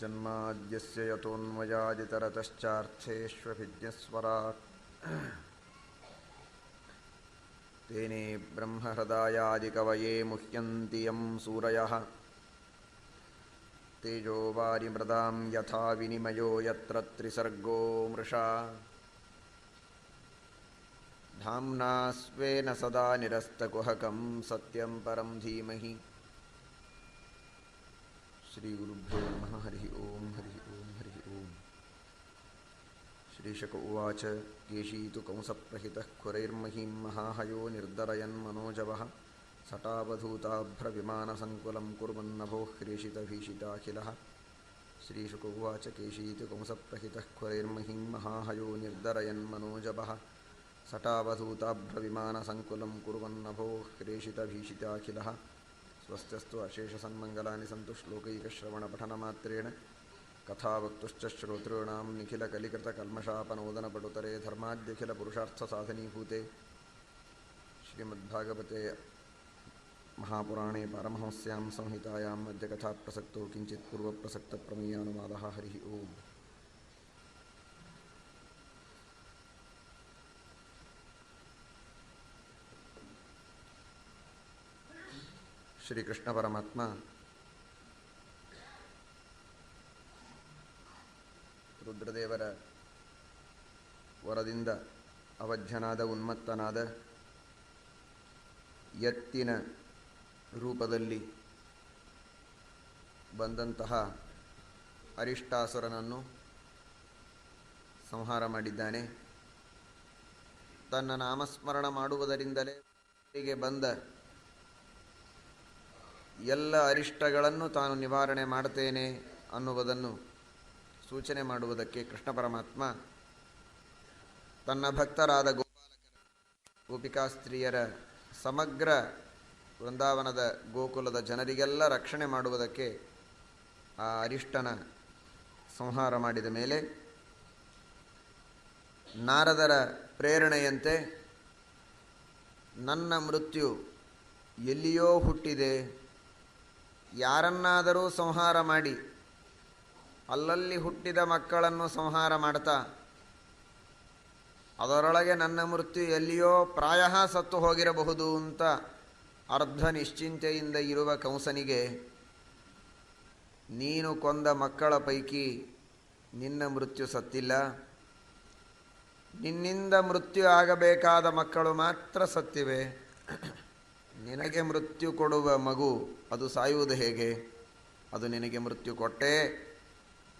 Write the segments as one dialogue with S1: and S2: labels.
S1: जन्माद्यस्य यतोऽन्वयादितरतश्चार्थेष्वभिज्ञस्वराट् तेने ब्रह्महृदायादिकवये मुह्यन्ति यं सूरयः। तेजो वारिमृदां यथा विनिमयो यत्र त्रिसर्गो मृषा। धाम्ना स्वेन सदा निरस्तकुहकं सत्यं परं धीमहि श्रीगुरुभ्यो नमः, हरिः ॐ हरिः ॐ हरिः ॐ श्रीशक उवाच केशी तु कंसप्रहितः खुरैर्महीं महाहयो निर्दरयन् मनोजवः, सटावधूताभ्रविमानसङ्कुलं कुर्वन्नभोः ह्रीषितभीषिताखिलः श्रीशुक उवाच केशी तु कंसप्रहितः खुरैर्महीं महाहयो निर्दरयन् मनोजवः, सटावधूताभ्रविमानसङ्कुलं कुर्वन्नभोः ह्रीषितभीषिताखिलः स्वस्त्यस्तु अशेषसन्मङ्गलानि सन्तु श्लोकैकश्रवणपठनमात्रेण कथावक्तुश्च श्रोतॄणां निखिलकलिकृतकल्मषापनोदनपटुतरे धर्माद्यखिलपुरुषार्थसाधनीभूते श्रीमद्भागवते महापुराणे पारमहंस्यां संहितायाम् अद्य कथाप्रसक्तो किञ्चित् पूर्वप्रसक्तप्रमेयानुवादः हरिः ओम्। ಶ್ರೀಕೃಷ್ಣ ಪರಮಾತ್ಮ. ರುದ್ರದೇವರ ವರದಿಂದ ಅವಧ್ಯನಾದ ಉನ್ಮತ್ತನಾದ ಎತ್ತಿನ ರೂಪದಲ್ಲಿ ಬಂದಂತಹ ಅರಿಷ್ಟಾಸುರನನ್ನು ಸಂಹಾರ ಮಾಡಿದ್ದಾನೆ. ತನ್ನ ನಾಮಸ್ಮರಣ ಮಾಡುವುದರಿಂದಲೇ ಬಂದ ಎಲ್ಲ ಅರಿಷ್ಟಗಳನ್ನು ತಾನು ನಿವಾರಣೆ ಮಾಡ್ತೇನೆ ಅನ್ನುವುದನ್ನು ಸೂಚನೆ ಮಾಡುವುದಕ್ಕೆ ಕೃಷ್ಣ ಪರಮಾತ್ಮ ತನ್ನ ಭಕ್ತರಾದ ಗೋಪಾಲಕರ ಗೋಪಿಕಾ ಸ್ತ್ರೀಯರ ಸಮಗ್ರ ವೃಂದಾವನದ ಗೋಕುಲದ ಜನರಿಗೆಲ್ಲ ರಕ್ಷಣೆ ಮಾಡುವುದಕ್ಕೆ ಆ ಅರಿಷ್ಟನ ಸಂಹಾರ ಮಾಡಿದ ಮೇಲೆ ನಾರದರ ಪ್ರೇರಣೆಯಂತೆ ನನ್ನ ಮೃತ್ಯು ಎಲ್ಲಿಯೋ ಹುಟ್ಟಿದೆ. ಯಾರನ್ನಾದರೂ ಸಂಹಾರ ಮಾಡಿ, ಅಲ್ಲಲ್ಲಿ ಹುಟ್ಟಿದ ಮಕ್ಕಳನ್ನು ಸಂಹಾರ ಮಾಡ್ತಾ. ಅದರೊಳಗೆ ನನ್ನ ಮೃತ್ಯು ಎಲ್ಲಿಯೋ ಪ್ರಾಯ ಸತ್ತು ಹೋಗಿರಬಹುದು ಅಂತ ಅರ್ಧ ನಿಶ್ಚಿಂತೆಯಿಂದ ಇರುವ ಕಂಸನಿಗೆ, ನೀನು ಕೊಂದ ಮಕ್ಕಳ ಪೈಕಿ ನಿನ್ನ ಮೃತ್ಯು ಸತ್ತಿಲ್ಲ. ನಿನ್ನಿಂದ ಮೃತ್ಯು ಆಗಬೇಕಾದ ಮಕ್ಕಳು ಮಾತ್ರ ಸತ್ತಿವೆ. ನಿನಗೆ ಮೃತ್ಯು ಕೊಡುವ ಮಗು, ಅದು ಸಾಯುವುದು ಹೇಗೆ? ಅದು ನಿನಗೆ ಮೃತ್ಯು ಕೊಟ್ಟೇ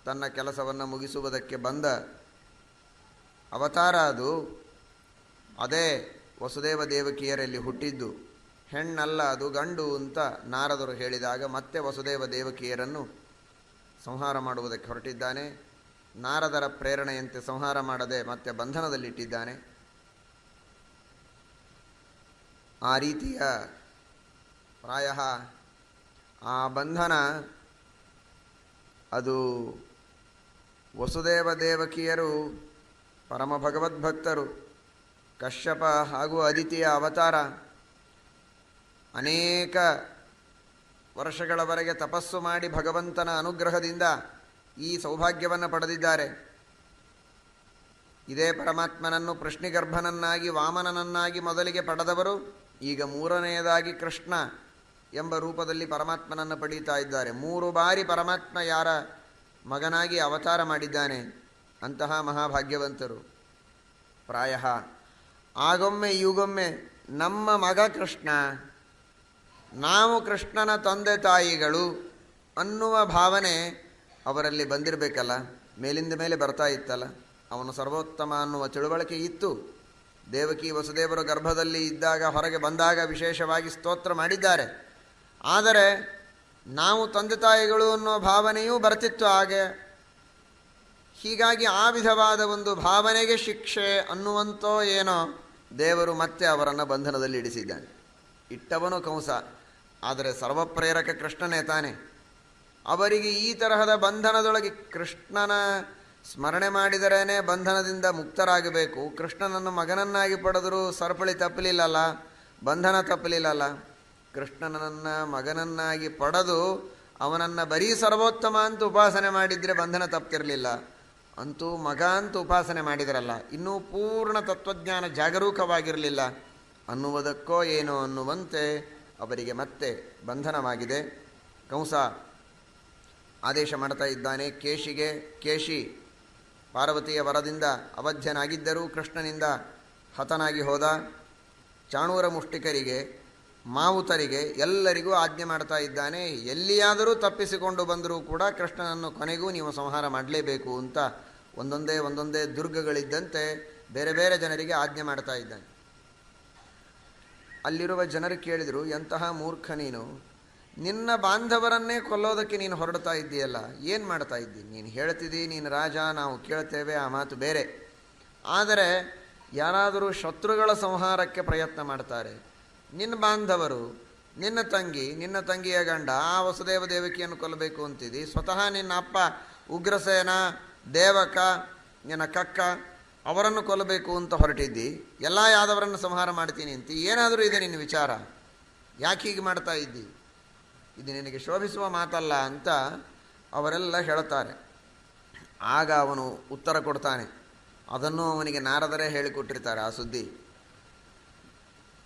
S1: ತನ್ನ ಕೆಲಸವನ್ನು ಮುಗಿಸುವುದಕ್ಕೆ ಬಂದ ಅವತಾರ ಅದು. ಅದೇ ವಸುದೇವ ದೇವಕಿಯರಲ್ಲಿ ಹುಟ್ಟಿದ್ದು. ಹೆಣ್ಣಲ್ಲ ಅದು ಗಂಡು ಅಂತ ನಾರದರು ಹೇಳಿದಾಗ ಮತ್ತೆ ವಸುದೇವ ದೇವಕಿಯರನ್ನು ಸಂಹಾರ ಮಾಡುವುದಕ್ಕೆ ಹೊರಟಿದ್ದಾನೆ. ನಾರದರ ಪ್ರೇರಣೆಯಂತೆ ಸಂಹಾರ ಮಾಡದೆ ಮತ್ತೆ ಬಂಧನದಲ್ಲಿಟ್ಟಿದ್ದಾನೆ. ಆ ರೀತಿಯ ಪ್ರಾಯ. ಆ ಬಂಧನ ಅದು ವಸುದೇವ ದೇವಕಿಯರು ಪರಮ ಭಗವದ್ಭಕ್ತರು ಕಶ್ಯಪ ಹಾಗೂ ಅದಿತಿಯ ಅವತಾರ ಅನೇಕ ವರ್ಷಗಳವರೆಗೆ ತಪಸ್ಸು ಮಾಡಿ ಭಗವಂತನ ಅನುಗ್ರಹದಿಂದ ಈ ಸೌಭಾಗ್ಯವನ್ನು ಪಡೆದಿದ್ದಾರೆ. ಇದೇ ಪರಮಾತ್ಮನನ್ನು ಪ್ರಶ್ನಿಗರ್ಭನನ್ನಾಗಿ ವಾಮನನನ್ನಾಗಿ ಮೊದಲಿಗೆ ಪಡೆದವರು ಈಗ ಮೂರನೆಯದಾಗಿ ಕೃಷ್ಣ ಎಂಬ ರೂಪದಲ್ಲಿ ಪರಮಾತ್ಮನನ್ನು ಪಡೀತಾ ಇದ್ದಾರೆ. ಮೂರು ಬಾರಿ ಪರಮಾತ್ಮ ಯಾರ ಮಗನಾಗಿ ಅವತಾರ ಮಾಡಿದ್ದಾನೆ ಅಂತಹ ಮಹಾಭಾಗ್ಯವಂತರು. ಪ್ರಾಯ ಆಗೊಮ್ಮೆ ಈಗೊಮ್ಮೆ ನಮ್ಮ ಮಗ ಕೃಷ್ಣ, ನಾವು ಕೃಷ್ಣನ ತಂದೆ ತಾಯಿಗಳು ಅನ್ನುವ ಭಾವನೆ ಅವರಲ್ಲಿ ಬಂದಿರಬೇಕಲ್ಲ, ಮೇಲಿಂದ ಮೇಲೆ ಬರ್ತಾ ಇತ್ತಲ್ಲ, ಅವನು ಸರ್ವೋತ್ತಮ ಅನ್ನುವ ತಿಳುವಳಿಕೆ ಇತ್ತು. ದೇವಕಿ ವಸುದೇವರು ಗರ್ಭದಲ್ಲಿ ಇದ್ದಾಗ, ಹೊರಗೆ ಬಂದಾಗ ವಿಶೇಷವಾಗಿ ಸ್ತೋತ್ರ ಮಾಡಿದ್ದಾರೆ. ಆದರೆ ನಾವು ತಂದೆ ತಾಯಿಗಳು ಅನ್ನೋ ಭಾವನೆಯೂ ಬರ್ತಿತ್ತು ಹಾಗೆ. ಹೀಗಾಗಿ ಆ ವಿಧವಾದ ಒಂದು ಭಾವನೆಗೆ ಶಿಕ್ಷೆ ಅನ್ನುವಂತೋ ಏನೋ ದೇವರು ಮತ್ತೆ ಅವರನ್ನು ಬಂಧನದಲ್ಲಿ ಇಡಿಸಿದ್ದಾನೆ. ಇಟ್ಟವನು ಕಂಸ, ಆದರೆ ಸರ್ವಪ್ರೇರಕ ಕೃಷ್ಣನೇ ತಾನೆ. ಅವರಿಗೆ ಈ ತರಹದ ಬಂಧನದೊಳಗೆ ಕೃಷ್ಣನ ಸ್ಮರಣೆ ಮಾಡಿದರೇನೆ ಬಂಧನದಿಂದ ಮುಕ್ತರಾಗಬೇಕು. ಕೃಷ್ಣನನ್ನು ಮಗನನ್ನಾಗಿ ಪಡೆದರೂ ಸರಪಳಿ ತಪ್ಪಲಿಲ್ಲಲ್ಲ, ಬಂಧನ ತಪ್ಪಲಿಲ್ಲಲ್ಲ. ಕೃಷ್ಣನನ್ನು ಮಗನನ್ನಾಗಿ ಪಡೆದು ಅವನನ್ನು ಬರೀ ಸರ್ವೋತ್ತಮ ಅಂತ ಉಪಾಸನೆ ಮಾಡಿದರೆ ಬಂಧನ ತಪ್ಪಿರಲಿಲ್ಲ. ಅಂತೂ ಮಗ ಅಂತ ಉಪಾಸನೆ ಮಾಡಿದರಲ್ಲ, ಇನ್ನೂ ಪೂರ್ಣ ತತ್ವಜ್ಞಾನ ಜಾಗರೂಕವಾಗಿರಲಿಲ್ಲ. ಅನ್ನುವುದಕ್ಕೋ ಏನೋ ಅನ್ನುವಂತೆ ಅವರಿಗೆ ಮತ್ತೆ ಬಂಧನವಾಗಿದೆ. ಕಂಸ ಆದೇಶ ಮಾಡ್ತಾ ಇದ್ದಾನೆ, ಕೇಶಿಗೆ, ಕೇಶಿ ಪಾರ್ವತಿಯ ವರದಿಂದ ಅವಧ್ಯನಾಗಿದ್ದರೂ ಕೃಷ್ಣನಿಂದ ಹತನಾಗಿ ಹೋದ ಚಾಣೂರ ಮುಷ್ಟಿಕರಿಗೆ, ಮಾವುತರಿಗೆ ಎಲ್ಲರಿಗೂ ಆಜ್ಞೆ ಮಾಡ್ತಾ ಇದ್ದಾನೆ. ಎಲ್ಲಿಯಾದರೂ ತಪ್ಪಿಸಿಕೊಂಡು ಬಂದರೂ ಕೂಡ ಕೃಷ್ಣನನ್ನು ಕೊನೆಗೂ ನೀವು ಸಂಹಾರ ಮಾಡಲೇಬೇಕು ಅಂತ ಒಂದೊಂದೇ ಒಂದೊಂದೇ ದುರ್ಗಗಳಿದ್ದಂತೆ ಬೇರೆ ಬೇರೆ ಜನರಿಗೆ ಆಜ್ಞೆ ಮಾಡ್ತಾ ಇದ್ದಾನೆ. ಅಲ್ಲಿರುವ ಜನರು ಕೇಳಿದರು, ಎಂತಹ ಮೂರ್ಖ ನೀನು? ನಿನ್ನ ಬಾಂಧವರನ್ನೇ ಕೊಲ್ಲೋದಕ್ಕೆ ನೀನು ಹೊರಡ್ತಾ ಇದ್ದೀಯಲ್ಲ, ಏನು ಮಾಡ್ತಾ ಇದ್ದಿ? ನೀನು ಹೇಳ್ತಿದ್ದಿ, ನೀನು ರಾಜ, ನಾವು ಕೇಳ್ತೇವೆ, ಆ ಮಾತು ಬೇರೆ. ಆದರೆ ಯಾರಾದರೂ ಶತ್ರುಗಳ ಸಂಹಾರಕ್ಕೆ ಪ್ರಯತ್ನ ಮಾಡ್ತಾರೆ. ನಿನ್ನ ಬಾಂಧವರು, ನಿನ್ನ ತಂಗಿ, ನಿನ್ನ ತಂಗಿಯ ಗಂಡ, ಆ ವಸುದೇವ ದೇವಕಿಯನ್ನು ಕೊಲ್ಲಬೇಕು ಅಂತಿದ್ದಿ. ಸ್ವತಃ ನಿನ್ನ ಅಪ್ಪ ಉಗ್ರಸೇನ, ದೇವಕ, ನಿನ್ನ ಕಕ್ಕ, ಅವರನ್ನು ಕೊಲ್ಲಬೇಕು ಅಂತ ಹೊರಟಿದ್ದಿ. ಎಲ್ಲ ಯಾದವರನ್ನು ಸಂಹಾರ ಮಾಡ್ತೀನಿ ಅಂತ. ಏನಾದರೂ ಇದೆ ನಿನ್ನ ವಿಚಾರ? ಯಾಕೆ ಹೀಗೆ ಮಾಡ್ತಾ ಇದ್ದಿ? ಇದು ನಿನಗೆ ಶೋಭಿಸುವ ಮಾತಲ್ಲ ಅಂತ ಅವರೆಲ್ಲ ಹೇಳುತ್ತಾರೆ ಆಗ ಅವನು ಉತ್ತರ ಕೊಡ್ತಾನೆ. ಅದನ್ನು ಅವನಿಗೆ ನಾರದರೇ ಹೇಳಿಕೊಟ್ಟಿರ್ತಾರೆ ಆ ಸುದ್ದಿ.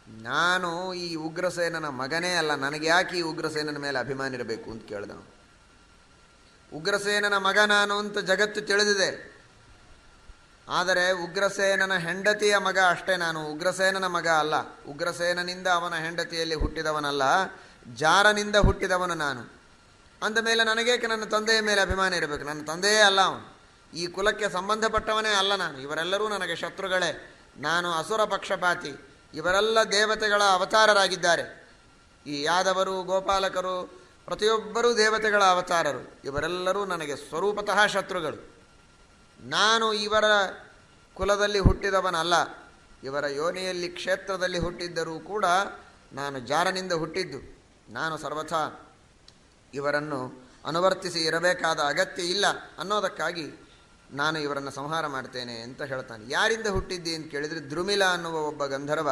S1: ನಾನು ಈ ಉಗ್ರಸೇನನ ಮಗನೇ ಅಲ್ಲ, ನನಗೆ ಯಾಕೆ ಈ ಉಗ್ರಸೇನನ ಮೇಲೆ ಅಭಿಮಾನ ಇರಬೇಕು ಅಂತ ಕೇಳಿದನು. ಉಗ್ರಸೇನನ ಮಗ ನಾನು ಅಂತ ಜಗತ್ತು ತಿಳಿದಿದೆ. ಆದರೆ ಉಗ್ರಸೇನನ ಹೆಂಡತಿಯ ಮಗ ಅಷ್ಟೇ ನಾನು. ಉಗ್ರಸೇನನ ಮಗ ಅಲ್ಲ. ಉಗ್ರಸೇನನಿಂದ ಅವನ ಹೆಂಡತಿಯಲ್ಲಿ ಹುಟ್ಟಿದವನಲ್ಲ. ಜಾರನಿಂದ ಹುಟ್ಟಿದವನು ನಾನು. ಅಂದ ಮೇಲೆ ನನಗೇಕೆ ನನ್ನ ತಂದೆಯ ಮೇಲೆ ಅಭಿಮಾನ ಇರಬೇಕು? ನನ್ನ ತಂದೆಯೇ ಅಲ್ಲ ಅವನು. ಈ ಕುಲಕ್ಕೆ ಸಂಬಂಧಪಟ್ಟವನೇ ಅಲ್ಲ ನಾನು. ಇವರೆಲ್ಲರೂ ನನಗೆ ಶತ್ರುಗಳೇ. ನಾನು ಅಸುರ ಪಕ್ಷಪಾತಿ. ಇವರೆಲ್ಲ ದೇವತೆಗಳ ಅವತಾರರಾಗಿದ್ದಾರೆ. ಈ ಯಾದವರು, ಗೋಪಾಲಕರು, ಪ್ರತಿಯೊಬ್ಬರೂ ದೇವತೆಗಳ ಅವತಾರರು. ಇವರೆಲ್ಲರೂ ನನಗೆ ಸ್ವರೂಪತಃ ಶತ್ರುಗಳು. ನಾನು ಇವರ ಕುಲದಲ್ಲಿ ಹುಟ್ಟಿದವನಲ್ಲ. ಇವರ ಯೋನಿಯಲ್ಲಿ ಕ್ಷೇತ್ರದಲ್ಲಿ ಹುಟ್ಟಿದ್ದರೂ ಕೂಡ ನಾನು ಜಾರನಿಂದ ಹುಟ್ಟಿದ್ದು. ನಾನು ಸರ್ವಥಾ ಇವರನ್ನು ಅನುವರ್ತಿಸಿ ಇರಬೇಕಾದ ಅಗತ್ಯ ಇಲ್ಲ ಅನ್ನೋದಕ್ಕಾಗಿ ನಾನು ಇವರನ್ನು ಸಂಹಾರ ಮಾಡ್ತೇನೆ ಅಂತ ಹೇಳ್ತಾನೆ. ಯಾರಿಂದ ಹುಟ್ಟಿದ್ದಿ ಅಂತ ಕೇಳಿದರೆ ದ್ರುಮಿಲ ಅನ್ನುವ ಒಬ್ಬ ಗಂಧರ್ವ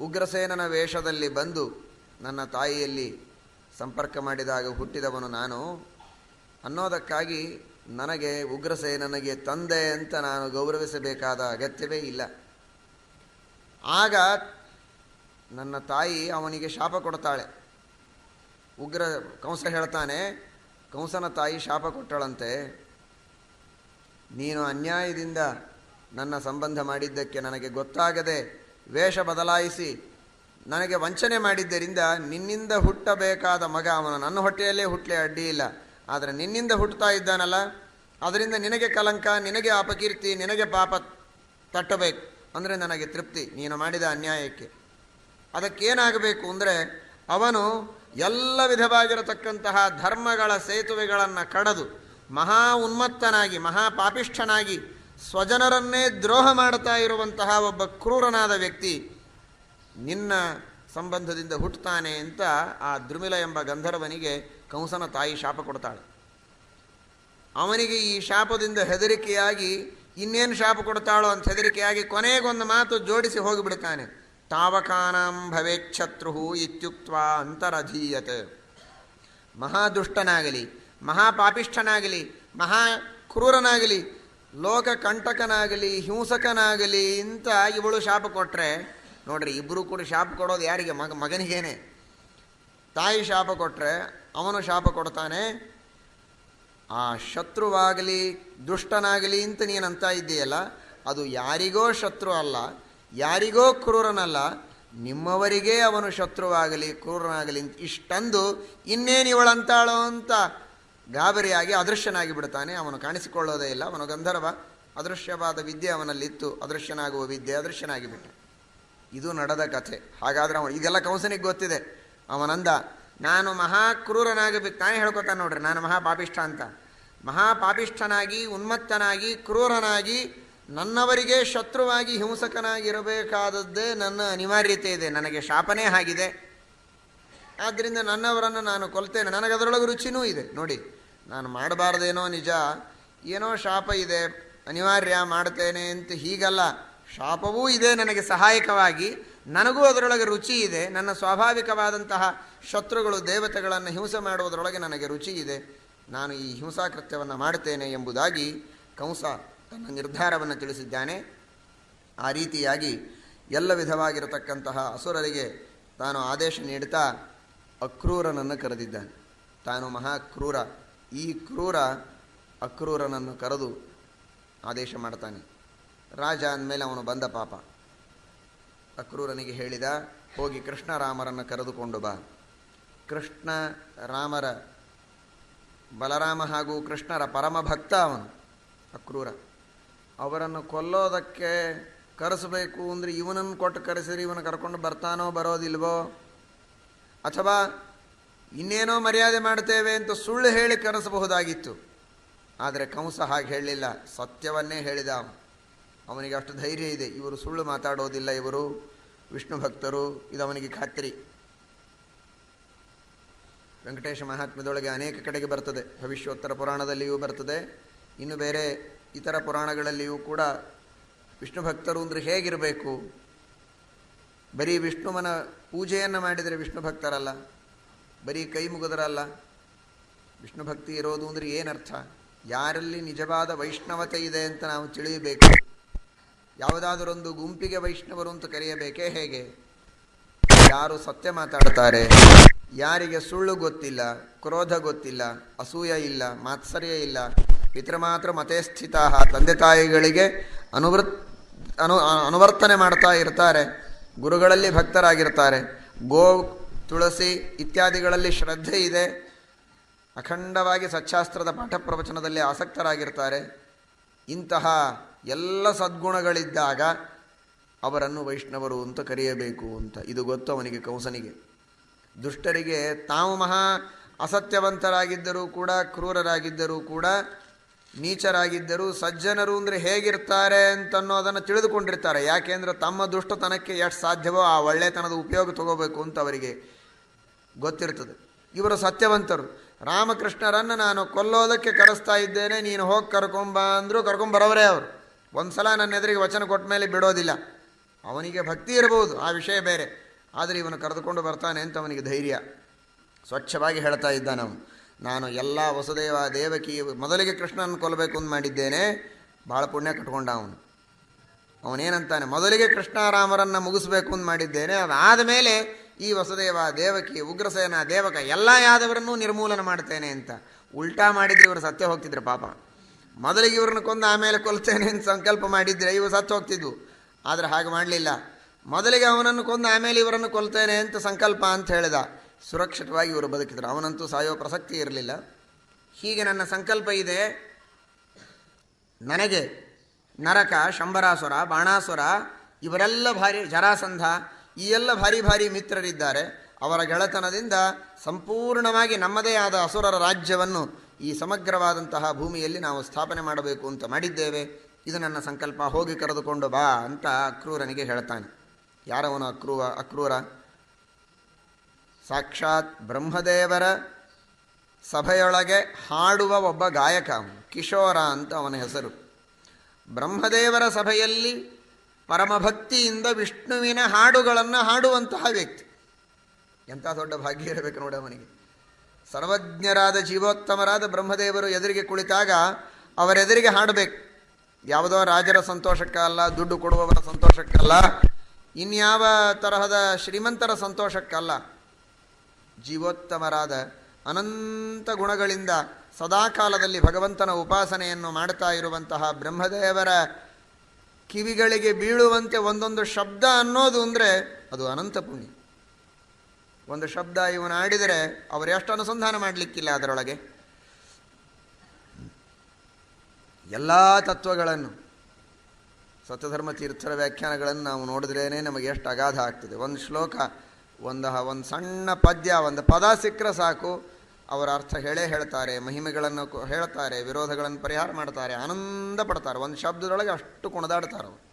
S1: ಉಗ್ರಸೇನನ ವೇಷದಲ್ಲಿ ಬಂದು ನನ್ನ ತಾಯಿಯಲ್ಲಿ ಸಂಪರ್ಕ ಮಾಡಿದಾಗ ಹುಟ್ಟಿದವನು ನಾನು ಅನ್ನೋದಕ್ಕಾಗಿ ನನಗೆ ಉಗ್ರಸೇನನಿಗೆ ತಂದೆ ಅಂತ ನಾನು ಗೌರವಿಸಬೇಕಾದ ಅಗತ್ಯವೇ ಇಲ್ಲ. ಆಗ ನನ್ನ ತಾಯಿ ಅವನಿಗೆ ಶಾಪ ಕೊಡ್ತಾಳೆ. ಉಗ್ರ ಕಂಸ ಹೇಳ್ತಾನೆ, ಕಂಸನ ತಾಯಿ ಶಾಪ ಕೊಟ್ಟಳಂತೆ. ನೀನು ಅನ್ಯಾಯದಿಂದ ನನ್ನ ಸಂಬಂಧ ಮಾಡಿದ್ದಕ್ಕೆ ನನಗೆ ಗೊತ್ತಾಗದೆ ವೇಷ ಬದಲಾಯಿಸಿ ನನಗೆ ವಂಚನೆ ಮಾಡಿದ್ದರಿಂದ ನಿನ್ನಿಂದ ಹುಟ್ಟಬೇಕಾದ ಮಗ ಅವನು. ನನ್ನ ಹೊಟ್ಟೆಯಲ್ಲೇ ಹುಟ್ಟಲೆ ಅಡ್ಡಿ ಇಲ್ಲ. ಆದರೆ ನಿನ್ನಿಂದ ಹುಟ್ಟುತ್ತಾ ಇದ್ದಾನಲ್ಲ. ಅದರಿಂದ ನಿನಗೆ ಕಲಂಕ, ನಿನಗೆ ಅಪಕೀರ್ತಿ, ನಿನಗೆ ಪಾಪ ತಟ್ಟಬೇಕು. ಅಂದರೆ ನನಗೆ ತೃಪ್ತಿ. ನೀನು ಮಾಡಿದ ಅನ್ಯಾಯಕ್ಕೆ. ಅದಕ್ಕೇನಾಗಬೇಕು ಅಂದರೆ ಅವನು ಎಲ್ಲ ವಿಧವಾಗಿರತಕ್ಕಂತಹ ಧರ್ಮಗಳ ಸೇತುವೆಗಳನ್ನು ಕಡದು ಮಹಾ ಉನ್ಮತ್ತನಾಗಿ, ಮಹಾ ಪಾಪಿಷ್ಠನಾಗಿ ಸ್ವಜನರನ್ನೇ ದ್ರೋಹ ಮಾಡ್ತಾ ಇರುವಂತಹ ಒಬ್ಬ ಕ್ರೂರನಾದ ವ್ಯಕ್ತಿ ನಿನ್ನ ಸಂಬಂಧದಿಂದ ಹುಟ್ಟುತ್ತಾನೆ ಅಂತ ಆ ದ್ರುಮಿಲ ಎಂಬ ಗಂಧರ್ವನಿಗೆ ಕಂಸನ ತಾಯಿ ಶಾಪ ಕೊಡ್ತಾಳೆ. ಅವನಿಗೆ ಈ ಶಾಪದಿಂದ ಹೆದರಿಕೆಯಾಗಿ ಇನ್ನೇನು ಶಾಪ ಕೊಡ್ತಾಳೋ ಅಂತ ಹೆದರಿಕೆಯಾಗಿ ಕೊನೆಗೊಂದು ಮಾತು ಜೋಡಿಸಿ ಹೋಗಿಬಿಡ್ತಾನೆ. ತಾವಕಾನಾಂ ಭವೇಚ್ಛತ್ರು ಇತ್ಯುಕ್ತ ಅಂತರಧೀಯತೆ. ಮಹಾದುಷ್ಟನಾಗಲಿ, ಮಹಾಪಾಪಿಷ್ಠನಾಗಲಿ ಮಹಾ ಕ್ರೂರನಾಗಲಿ ಲೋಕ ಕಂಟಕನಾಗಲಿ ಹಿಂಸಕನಾಗಲಿ ಅಂತ ಇವಳು ಶಾಪ ಕೊಟ್ಟರೆ ನೋಡ್ರಿ ಇಬ್ಬರು ಕೂಡ ಶಾಪ ಕೊಡೋದು ಯಾರಿಗೆ? ಮಗ, ಮಗನಿಗೇನೆ. ತಾಯಿ ಶಾಪ ಕೊಟ್ಟರೆ ಅವನು ಶಾಪ ಕೊಡ್ತಾನೆ. ಆ ಶತ್ರುವಾಗಲಿ, ದುಷ್ಟನಾಗಲಿ ಅಂತ ನೀನಂತ ಇದ್ದೀಯಲ್ಲ, ಅದು ಯಾರಿಗೋ ಶತ್ರು ಅಲ್ಲ ಯಾರಿಗೋ ಕ್ರೂರನಲ್ಲ, ನಿಮ್ಮವರಿಗೇ ಅವನು ಶತ್ರುವಾಗಲಿ, ಕ್ರೂರನಾಗಲಿ ಇಷ್ಟಂದು ಇನ್ನೇನು ಇವಳಂತಾಳೋ ಅಂತ ಗಾಬರಿಯಾಗಿ ಅದೃಶ್ಯನಾಗಿ ಬಿಡ್ತಾನೆ. ಅವನು ಕಾಣಿಸಿಕೊಳ್ಳೋದೇ ಇಲ್ಲ, ಅವನು ಗಂಧರ್ವ. ಅದೃಶ್ಯವಾದ ವಿದ್ಯೆ ಅವನಲ್ಲಿತ್ತು, ಅದೃಶ್ಯನಾಗುವ ವಿದ್ಯೆ ಅದೃಶ್ಯನಾಗಿ ಬಿಟ್ಟ. ಇದು ನಡೆದ ಕಥೆ. ಹಾಗಾದ್ರೆ ಅವನು, ಇದೆಲ್ಲ ಕೌಸನಿಗೆ ಗೊತ್ತಿದೆ. ಅವನಂದ, ನಾನು ಮಹಾಕ್ರೂರನಾಗಬೇಕು ತಾನೇ ಹೇಳ್ಕೊತಾನೆ ನೋಡ್ರಿ, ನಾನು ಮಹಾಪಾಪಿಷ್ಠ ಅಂತ. ಮಹಾಪಾಪಿಷ್ಠನಾಗಿ ಉನ್ಮತ್ತನಾಗಿ, ಕ್ರೂರನಾಗಿ ನನ್ನವರಿಗೆ ಶತ್ರುವಾಗಿ ಹಿಂಸಕನಾಗಿರಬೇಕಾದದ್ದೇ ನನ್ನ ಅನಿವಾರ್ಯತೆ ಇದೆ. ನನಗೆ ಶಾಪನೇ ಆಗಿದೆ. ಆದ್ದರಿಂದ ನನ್ನವರನ್ನು ನಾನು ಕೊಲ್ತೇನೆ. ನನಗೆ ಅದರೊಳಗೆ ರುಚಿನೂ ಇದೆ. ನೋಡಿ, ನಾನು ಮಾಡಬಾರ್ದೇನೋ ನಿಜ. ಏನೋ ಶಾಪ ಇದೆ. ಅನಿವಾರ್ಯ ಮಾಡ್ತೇನೆ ಅಂತ ಹೀಗಲ್ಲ. ಶಾಪವೂ ಇದೆ ನನಗೆ ಸಹಾಯಕವಾಗಿ. ನನಗೂ ಅದರೊಳಗೆ ರುಚಿ ಇದೆ. ನನ್ನ ಸ್ವಾಭಾವಿಕವಾದಂತಹ ಶತ್ರುಗಳು, ದೇವತೆಗಳನ್ನು ಹಿಂಸೆ ಮಾಡುವುದರೊಳಗೆ ನನಗೆ ರುಚಿ ಇದೆ. ನಾನು ಈ ಹಿಂಸಾಕೃತ್ಯವನ್ನು ಮಾಡುತ್ತೇನೆ ಎಂಬುದಾಗಿ ಕಂಸ ತನ್ನ ನಿರ್ಧಾರವನ್ನು ತಿಳಿಸಿದ್ದಾನೆ. ಆ ರೀತಿಯಾಗಿ ಎಲ್ಲ ವಿಧವಾಗಿರತಕ್ಕಂತಹ ಅಸುರರಿಗೆ ತಾನು ಆದೇಶ ನೀಡುತ್ತಾ ಅಕ್ರೂರನನ್ನು ಕರೆದಿದ್ದಾನೆ. ತಾನು ಮಹಾಕ್ರೂರ ಈ ಕ್ರೂರ ಅಕ್ರೂರನನ್ನು ಕರೆದು ಆದೇಶ ಮಾಡ್ತಾನೆ. ರಾಜ ಅಂದಮೇಲೆ ಅವನು ಬಂದ ಪಾಪ. ಅಕ್ರೂರನಿಗೆ ಹೇಳಿದ, ಹೋಗಿ ಕೃಷ್ಣ ರಾಮರನ್ನು ಕರೆದುಕೊಂಡು ಬಾ. ಕೃಷ್ಣ ರಾಮರ ಬಲರಾಮ ಹಾಗೂ ಕೃಷ್ಣರ ಪರಮ ಭಕ್ತ ಅವನು, ಅಕ್ರೂರ. ಅವರನ್ನು ಕೊಲ್ಲೋದಕ್ಕೆ ಕರೆಸಬೇಕು ಅಂದರೆ ಇವನನ್ನು ಕೊಟ್ಟು ಕರೆಸಿರಿ ಇವನು ಕರ್ಕೊಂಡು ಬರ್ತಾನೋ ಬರೋದಿಲ್ವೋ? ಅಥವಾ ಇನ್ನೇನೋ ಮರ್ಯಾದೆ ಮಾಡ್ತೇವೆ ಅಂತ ಸುಳ್ಳು ಹೇಳಿ ಕರೆಸಬಹುದಾಗಿತ್ತು. ಆದರೆ ಕಂಸ ಹಾಗೆ ಹೇಳಲಿಲ್ಲ. ಸತ್ಯವನ್ನೇ ಹೇಳಿದ ಅವನು. ಅವನಿಗೆ ಅಷ್ಟು ಧೈರ್ಯ ಇದೆ. ಇವರು ಸುಳ್ಳು ಮಾತಾಡೋದಿಲ್ಲ ಇವರು. ವಿಷ್ಣು ಭಕ್ತರು, ಇದು ಅವನಿಗೆ ಖಾತ್ರಿ. ವೆಂಕಟೇಶ ಮಹಾತ್ಮದೊಳಗೆ ಅನೇಕ ಕಡೆಗೆ ಬರ್ತದೆ. ಭವಿಷ್ಯೋತ್ತರ ಪುರಾಣದಲ್ಲಿಯೂ ಬರ್ತದೆ. ಇನ್ನು ಬೇರೆ ಇತರ ಪುರಾಣಗಳಲ್ಲಿಯೂ ಕೂಡ ವಿಷ್ಣು ಭಕ್ತರು ಅಂದರೆ ಹೇಗಿರಬೇಕು? ಬರೀ ವಿಷ್ಣುವನ ಪೂಜೆಯನ್ನು ಮಾಡಿದರೆ ವಿಷ್ಣು ಭಕ್ತರಲ್ಲ, ಬರೀ ಕೈ ಮುಗಿದರಲ್ಲ? ವಿಷ್ಣು ಭಕ್ತಿ ಇರೋದು ಅಂದರೆ ಏನರ್ಥ? ಯಾರಲ್ಲಿ ನಿಜವಾದ ವೈಷ್ಣವತೆ ಇದೆ ಅಂತ ನಾವು ತಿಳಿಯಬೇಕು. ಯಾವುದಾದರೊಂದು ಗುಂಪಿಗೆ ವೈಷ್ಣವರು ಅಂತ ಕರೆಯಬೇಕೇ ಹೇಗೆ? ಯಾರು ಸತ್ಯ ಮಾತಾಡ್ತಾರೆ, ಯಾರಿಗೆ ಸುಳ್ಳು ಗೊತ್ತಿಲ್ಲ, ಕ್ರೋಧ ಗೊತ್ತಿಲ್ಲ, ಅಸೂಯ ಇಲ್ಲ, ಮಾತ್ಸರ್ಯ ಇಲ್ಲ ಪಿತೃಮಾತ್ರ ಮತೇ ಸ್ಥಿತ ತಂದೆ ತಾಯಿಗಳಿಗೆ ಅನುವೃತ್ ಅನು ಅನುವರ್ತನೆ ಮಾಡ್ತಾ ಇರ್ತಾರೆ. ಗುರುಗಳಲ್ಲಿ ಭಕ್ತರಾಗಿರ್ತಾರೆ. ಗೋ, ತುಳಸಿ ಇತ್ಯಾದಿಗಳಲ್ಲಿ ಶ್ರದ್ಧೆ ಇದೆ. ಅಖಂಡವಾಗಿ ಸಚ್ಚಾಸ್ತ್ರದ ಪಾಠ ಪ್ರವಚನದಲ್ಲಿ ಆಸಕ್ತರಾಗಿರ್ತಾರೆ. ಇಂತಹ ಎಲ್ಲ ಸದ್ಗುಣಗಳಿದ್ದಾಗ ಅವರನ್ನು ವೈಷ್ಣವರು ಅಂತ ಕರೆಯಬೇಕು ಅಂತ. ಇದು ಗೊತ್ತು ಅವನಿಗೆ, ಕಂಸನಿಗೆ. ದುಷ್ಟರಿಗೆ ತಾವು ಮಹಾ ಅಸತ್ಯವಂತರಾಗಿದ್ದರೂ ಕೂಡ, ಕ್ರೂರರಾಗಿದ್ದರೂ ಕೂಡ ನೀಚರಾಗಿದ್ದರೂ ಸಜ್ಜನರು ಅಂದರೆ ಹೇಗಿರ್ತಾರೆ ಅಂತನ್ನೋದನ್ನು ತಿಳಿದುಕೊಂಡಿರ್ತಾರೆ. ಯಾಕೆಂದರೆ ತಮ್ಮ ದುಷ್ಟತನಕ್ಕೆ ಎಷ್ಟು ಸಾಧ್ಯವೋ ಆ ಒಳ್ಳೆತನದ ಉಪಯೋಗ ತಗೋಬೇಕು ಅಂತ ಅವರಿಗೆ ಗೊತ್ತಿರ್ತದೆ. ಇವರು ಸತ್ಯವಂತರು. ರಾಮಕೃಷ್ಣರನ್ನು ನಾನು ಕೊಲ್ಲೋದಕ್ಕೆ ಕರೆಸ್ತಾ ಇದ್ದೇನೆ, ನೀನು ಹೋಗಿ ಕರ್ಕೊಂಬ ಅಂದರೂ ಕರ್ಕೊಂಬರೋರೇ ಅವರು. ಒಂದು ಸಲ ನನ್ನ ಎದುರಿಗೆ ವಚನ ಕೊಟ್ಟ ಮೇಲೆ ಬಿಡೋದಿಲ್ಲ. ಅವನಿಗೆ ಭಕ್ತಿ ಇರಬಹುದು ಆ ವಿಷಯ ಬೇರೆ. ಆದರೆ ಇವನು ಕರೆದುಕೊಂಡು ಬರ್ತಾನೆ ಅಂತ ಅವನಿಗೆ ಧೈರ್ಯ. ಸ್ವಚ್ಛವಾಗಿ ಹೇಳ್ತಾ ಇದ್ದಾನೆ ಅವನು. ನಾನು ಎಲ್ಲ ವಸುದೇವ ದೇವಕಿ ಮೊದಲಿಗೆ ಕೃಷ್ಣನ ಕೊಲ್ಲಬೇಕು ಅಂತ ಮಾಡಿದ್ದೇನೆ, ಭಾಳ ಪುಣ್ಯ ಕಟ್ಕೊಂಡ ಅವನು. ಅವನೇನಂತಾನೆ, ಮೊದಲಿಗೆ ಕೃಷ್ಣಾರಾಮರನ್ನು ಮುಗಿಸ್ಬೇಕು ಅಂತ ಮಾಡಿದ್ದೇನೆ, ಅದಾದ ಮೇಲೆ ಈ ವಸುದೇವ ದೇವಕಿ, ಉಗ್ರಸೇನ ದೇವಕ ಎಲ್ಲ ಯಾದವರನ್ನೂ ನಿರ್ಮೂಲನ ಮಾಡ್ತೇನೆ ಅಂತ. ಉಲ್ಟಾ ಮಾಡಿದ್ರೆ ಇವರು ಸತ್ಯ ಹೋಗ್ತಿದ್ರು ಪಾಪ. ಮೊದಲಿಗೆ ಇವ್ರನ್ನ ಕೊಂದು ಆಮೇಲೆ ಕೊಲ್ತೇನೆ ಅಂತ ಸಂಕಲ್ಪ ಮಾಡಿದ್ರೆ ಇವರು ಸತ್ತು ಹೋಗ್ತಿದ್ವು. ಆದರೆ ಹಾಗೆ ಮಾಡಲಿಲ್ಲ. ಮೊದಲಿಗೆ ಅವನನ್ನು ಕೊಂದು ಆಮೇಲೆ ಇವರನ್ನು ಕೊಲ್ತೇನೆ ಅಂತ ಸಂಕಲ್ಪ ಅಂತ ಹೇಳಿದ. ಸುರಕ್ಷಿತವಾಗಿ ಇವರು ಬದುಕಿದ್ರು. ಅವನಂತೂ ಸಾಯೋ ಪ್ರಸಕ್ತಿ ಇರಲಿಲ್ಲ. ಹೀಗೆ ನನ್ನ ಸಂಕಲ್ಪ ಇದೆ. ನನಗೆ ನರಕ, ಶಂಬರಾಸುರ, ಬಾಣಾಸುರ, ಇವರೆಲ್ಲ ಭಾರಿ ಜರಾಸಂಧ, ಈ ಎಲ್ಲ ಭಾರಿ ಭಾರಿ ಮಿತ್ರರಿದ್ದಾರೆ. ಅವರ ಗೆಳೆತನದಿಂದ ಸಂಪೂರ್ಣವಾಗಿ ನಮ್ಮದೇ ಆದ ಅಸುರರ ರಾಜ್ಯವನ್ನು ಈ ಸಮಗ್ರವಾದಂತಹ ಭೂಮಿಯಲ್ಲಿ ನಾವು ಸ್ಥಾಪನೆ ಮಾಡಬೇಕು ಅಂತ ಮಾಡಿದ್ದೇವೆ. ಇದು ನನ್ನ ಸಂಕಲ್ಪ. ಹೋಗಿ ಕರೆದುಕೊಂಡು ಬಾ ಅಂತ ಅಕ್ರೂರನಿಗೆ ಹೇಳ್ತಾನೆ. ಯಾರವನು ಅಕ್ರೂರ ಅಕ್ರೂರ? ಸಾಕ್ಷಾತ್ ಬ್ರಹ್ಮದೇವರ ಸಭೆಯೊಳಗೆ ಹಾಡುವ ಒಬ್ಬ ಗಾಯಕ ಕಿಶೋರ ಅಂತ ಅವನ ಹೆಸರು. ಬ್ರಹ್ಮದೇವರ ಸಭೆಯಲ್ಲಿ ಪರಮಭಕ್ತಿಯಿಂದ ವಿಷ್ಣುವಿನ ಹಾಡುಗಳನ್ನು ಹಾಡುವಂತಹ ವ್ಯಕ್ತಿ. ಎಂಥ ದೊಡ್ಡ ಭಾಗ್ಯ ಇರಬೇಕು ನೋಡಿ ಅವನಿಗೆ. ಸರ್ವಜ್ಞರಾದ ಜೀವೋತ್ತಮರಾದ ಬ್ರಹ್ಮದೇವರು ಎದುರಿಗೆ ಕುಳಿತಾಗ ಅವರೆದುರಿಗೆ ಹಾಡಬೇಕು. ಯಾವುದೋ ರಾಜರ ಸಂತೋಷಕ್ಕಲ್ಲ ದುಡ್ಡು ಕೊಡುವವರ ಸಂತೋಷಕ್ಕಲ್ಲ ಇನ್ಯಾವ ತರಹದ ಶ್ರೀಮಂತರ ಸಂತೋಷಕ್ಕಲ್ಲ ಜೀವೋತ್ತಮರಾದ ಅನಂತ ಗುಣಗಳಿಂದ ಸದಾಕಾಲದಲ್ಲಿ ಭಗವಂತನ ಉಪಾಸನೆಯನ್ನು ಮಾಡ್ತಾ ಇರುವಂತಹ ಬ್ರಹ್ಮದೇವರ ಕಿವಿಗಳಿಗೆ ಬೀಳುವಂತೆ ಒಂದೊಂದು ಶಬ್ದ ಅನ್ನೋದು ಅಂದರೆ ಅದು ಅನಂತ ಪುಣ್ಯ. ಒಂದು ಶಬ್ದ ಇವನು ಆಡಿದರೆ ಅವರು ಎಷ್ಟು ಅನುಸಂಧಾನ ಮಾಡಲಿಕ್ಕಿಲ್ಲ ಅದರೊಳಗೆ. ಎಲ್ಲ ತತ್ವಗಳನ್ನು, ಸತ್ಯಧರ್ಮ ತೀರ್ಥರ ವ್ಯಾಖ್ಯಾನಗಳನ್ನು ನಾವು ನೋಡಿದ್ರೇ ನಮಗೆ ಎಷ್ಟು ಅಗಾಧ ಆಗ್ತದೆ. ಒಂದು ಶ್ಲೋಕ ಒಂದು ಒಂದು ಸಣ್ಣ ಪದ್ಯ, ಒಂದು ಪದ ಸಿಕ್ಕರೆ ಸಾಕು. ಅವರ ಅರ್ಥ ಹೇಳೇ ಹೇಳ್ತಾರೆ, ಮಹಿಮೆಗಳನ್ನು ಹೇಳ್ತಾರೆ, ವಿರೋಧಗಳನ್ನು ಪರಿಹಾರ ಮಾಡ್ತಾರೆ, ಆನಂದ ಪಡ್ತಾರೆ. ಒಂದು ಶಬ್ದದೊಳಗೆ ಅಷ್ಟು ಕುಣದಾಡ್ತಾರೆ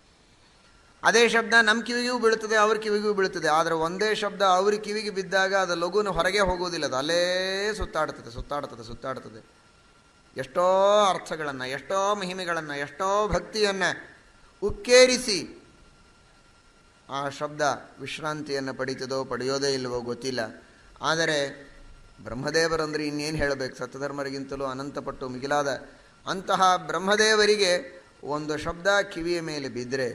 S1: ಅದೇ ಶಬ್ದ ನಮ್ಮ ಕಿವಿಗೂ ಬೀಳ್ತದೆ, ಅವ್ರ ಕಿವಿಗೂ ಬೀಳ್ತದೆ. ಆದರೆ ಒಂದೇ ಶಬ್ದ ಅವ್ರ ಕಿವಿಗೆ ಬಿದ್ದಾಗ ಅದು ಲಘುನ ಹೊರಗೆ ಹೋಗೋದಿಲ್ಲ ಅದು ಅಲ್ಲೇ ಸುತ್ತಾಡ್ತದೆ ಸುತ್ತಾಡ್ತದೆ ಸುತ್ತಾಡ್ತದೆ. ಎಷ್ಟೋ ಅರ್ಥಗಳನ್ನು, ಎಷ್ಟೋ ಮಹಿಮೆಗಳನ್ನು, ಎಷ್ಟೋ ಭಕ್ತಿಯನ್ನು ಉಕ್ಕೇರಿಸಿ ಆ ಶಬ್ದ ವಿಶ್ರಾಂತಿಯನ್ನು ಪಡೀತದೋ ಪಡೆಯೋದೇ ಇಲ್ಲವೋ ಗೊತ್ತಿಲ್ಲ. ಆದರೆ ಬ್ರಹ್ಮದೇವರಂದ್ರೆ ಇನ್ನೇನು ಹೇಳಬೇಕು? ಸತ್ಯಧರ್ಮರಿಗಿಂತಲೂ ಅನಂತಪಟ್ಟು ಮಿಗಿಲಾದ ಅಂತಹ ಬ್ರಹ್ಮದೇವರಿಗೆ ಒಂದು ಶಬ್ದ ಕಿವಿಯ ಮೇಲೆ ಬಿದ್ದರೆ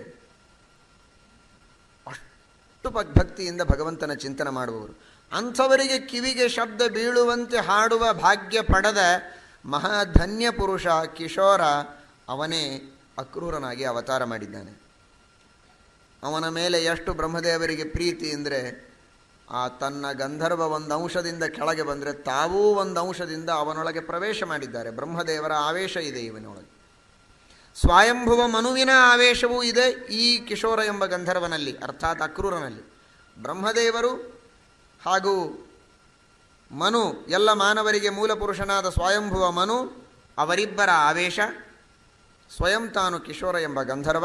S1: ಅಷ್ಟು ಭಕ್- ಭಕ್ತಿಯಿಂದ ಭಗವಂತನ ಚಿಂತನೆ ಮಾಡುವವರು. ಅಂಥವರಿಗೆ ಕಿವಿಗೆ ಶಬ್ದ ಬೀಳುವಂತೆ ಹಾಡುವ ಭಾಗ್ಯ ಪಡೆದ ಮಹಾಧನ್ಯ ಪುರುಷ ಕಿಶೋರ ಅವನೇ ಅಕ್ರೂರನಾಗಿ ಅವತಾರ ಮಾಡಿದ್ದಾನೆ. ಅವನ ಮೇಲೆ ಎಷ್ಟು ಬ್ರಹ್ಮದೇವರಿಗೆ ಪ್ರೀತಿ ಅಂದರೆ, ಆ ತನ್ನ ಗಂಧರ್ವ ಒಂದು ಅಂಶದಿಂದ ಕೆಳಗೆ ಬಂದರೆ ತಾವೂ ಒಂದು ಅಂಶದಿಂದ ಅವನೊಳಗೆ ಪ್ರವೇಶ ಮಾಡಿದ್ದಾರೆ. ಬ್ರಹ್ಮದೇವರ ಆವೇಶ ಇದೆ ಇವನೊಳಗೆ. ಸ್ವಯಂಭುವ ಮನುವಿನ ಆವೇಶವೂ ಇದೆ ಈ ಕಿಶೋರ ಎಂಬ ಗಂಧರ್ವನಲ್ಲಿ, ಅರ್ಥಾತ್ ಅಕ್ರೂರನಲ್ಲಿ. ಬ್ರಹ್ಮದೇವರು ಹಾಗೂ ಮನು, ಎಲ್ಲ ಮಾನವರಿಗೆ ಮೂಲ ಪುರುಷನಾದ ಸ್ವಯಂಭುವ ಮನು, ಅವರಿಬ್ಬರ ಆವೇಶ, ಸ್ವಯಂ ತಾನು ಕಿಶೋರ ಎಂಬ ಗಂಧರ್ವ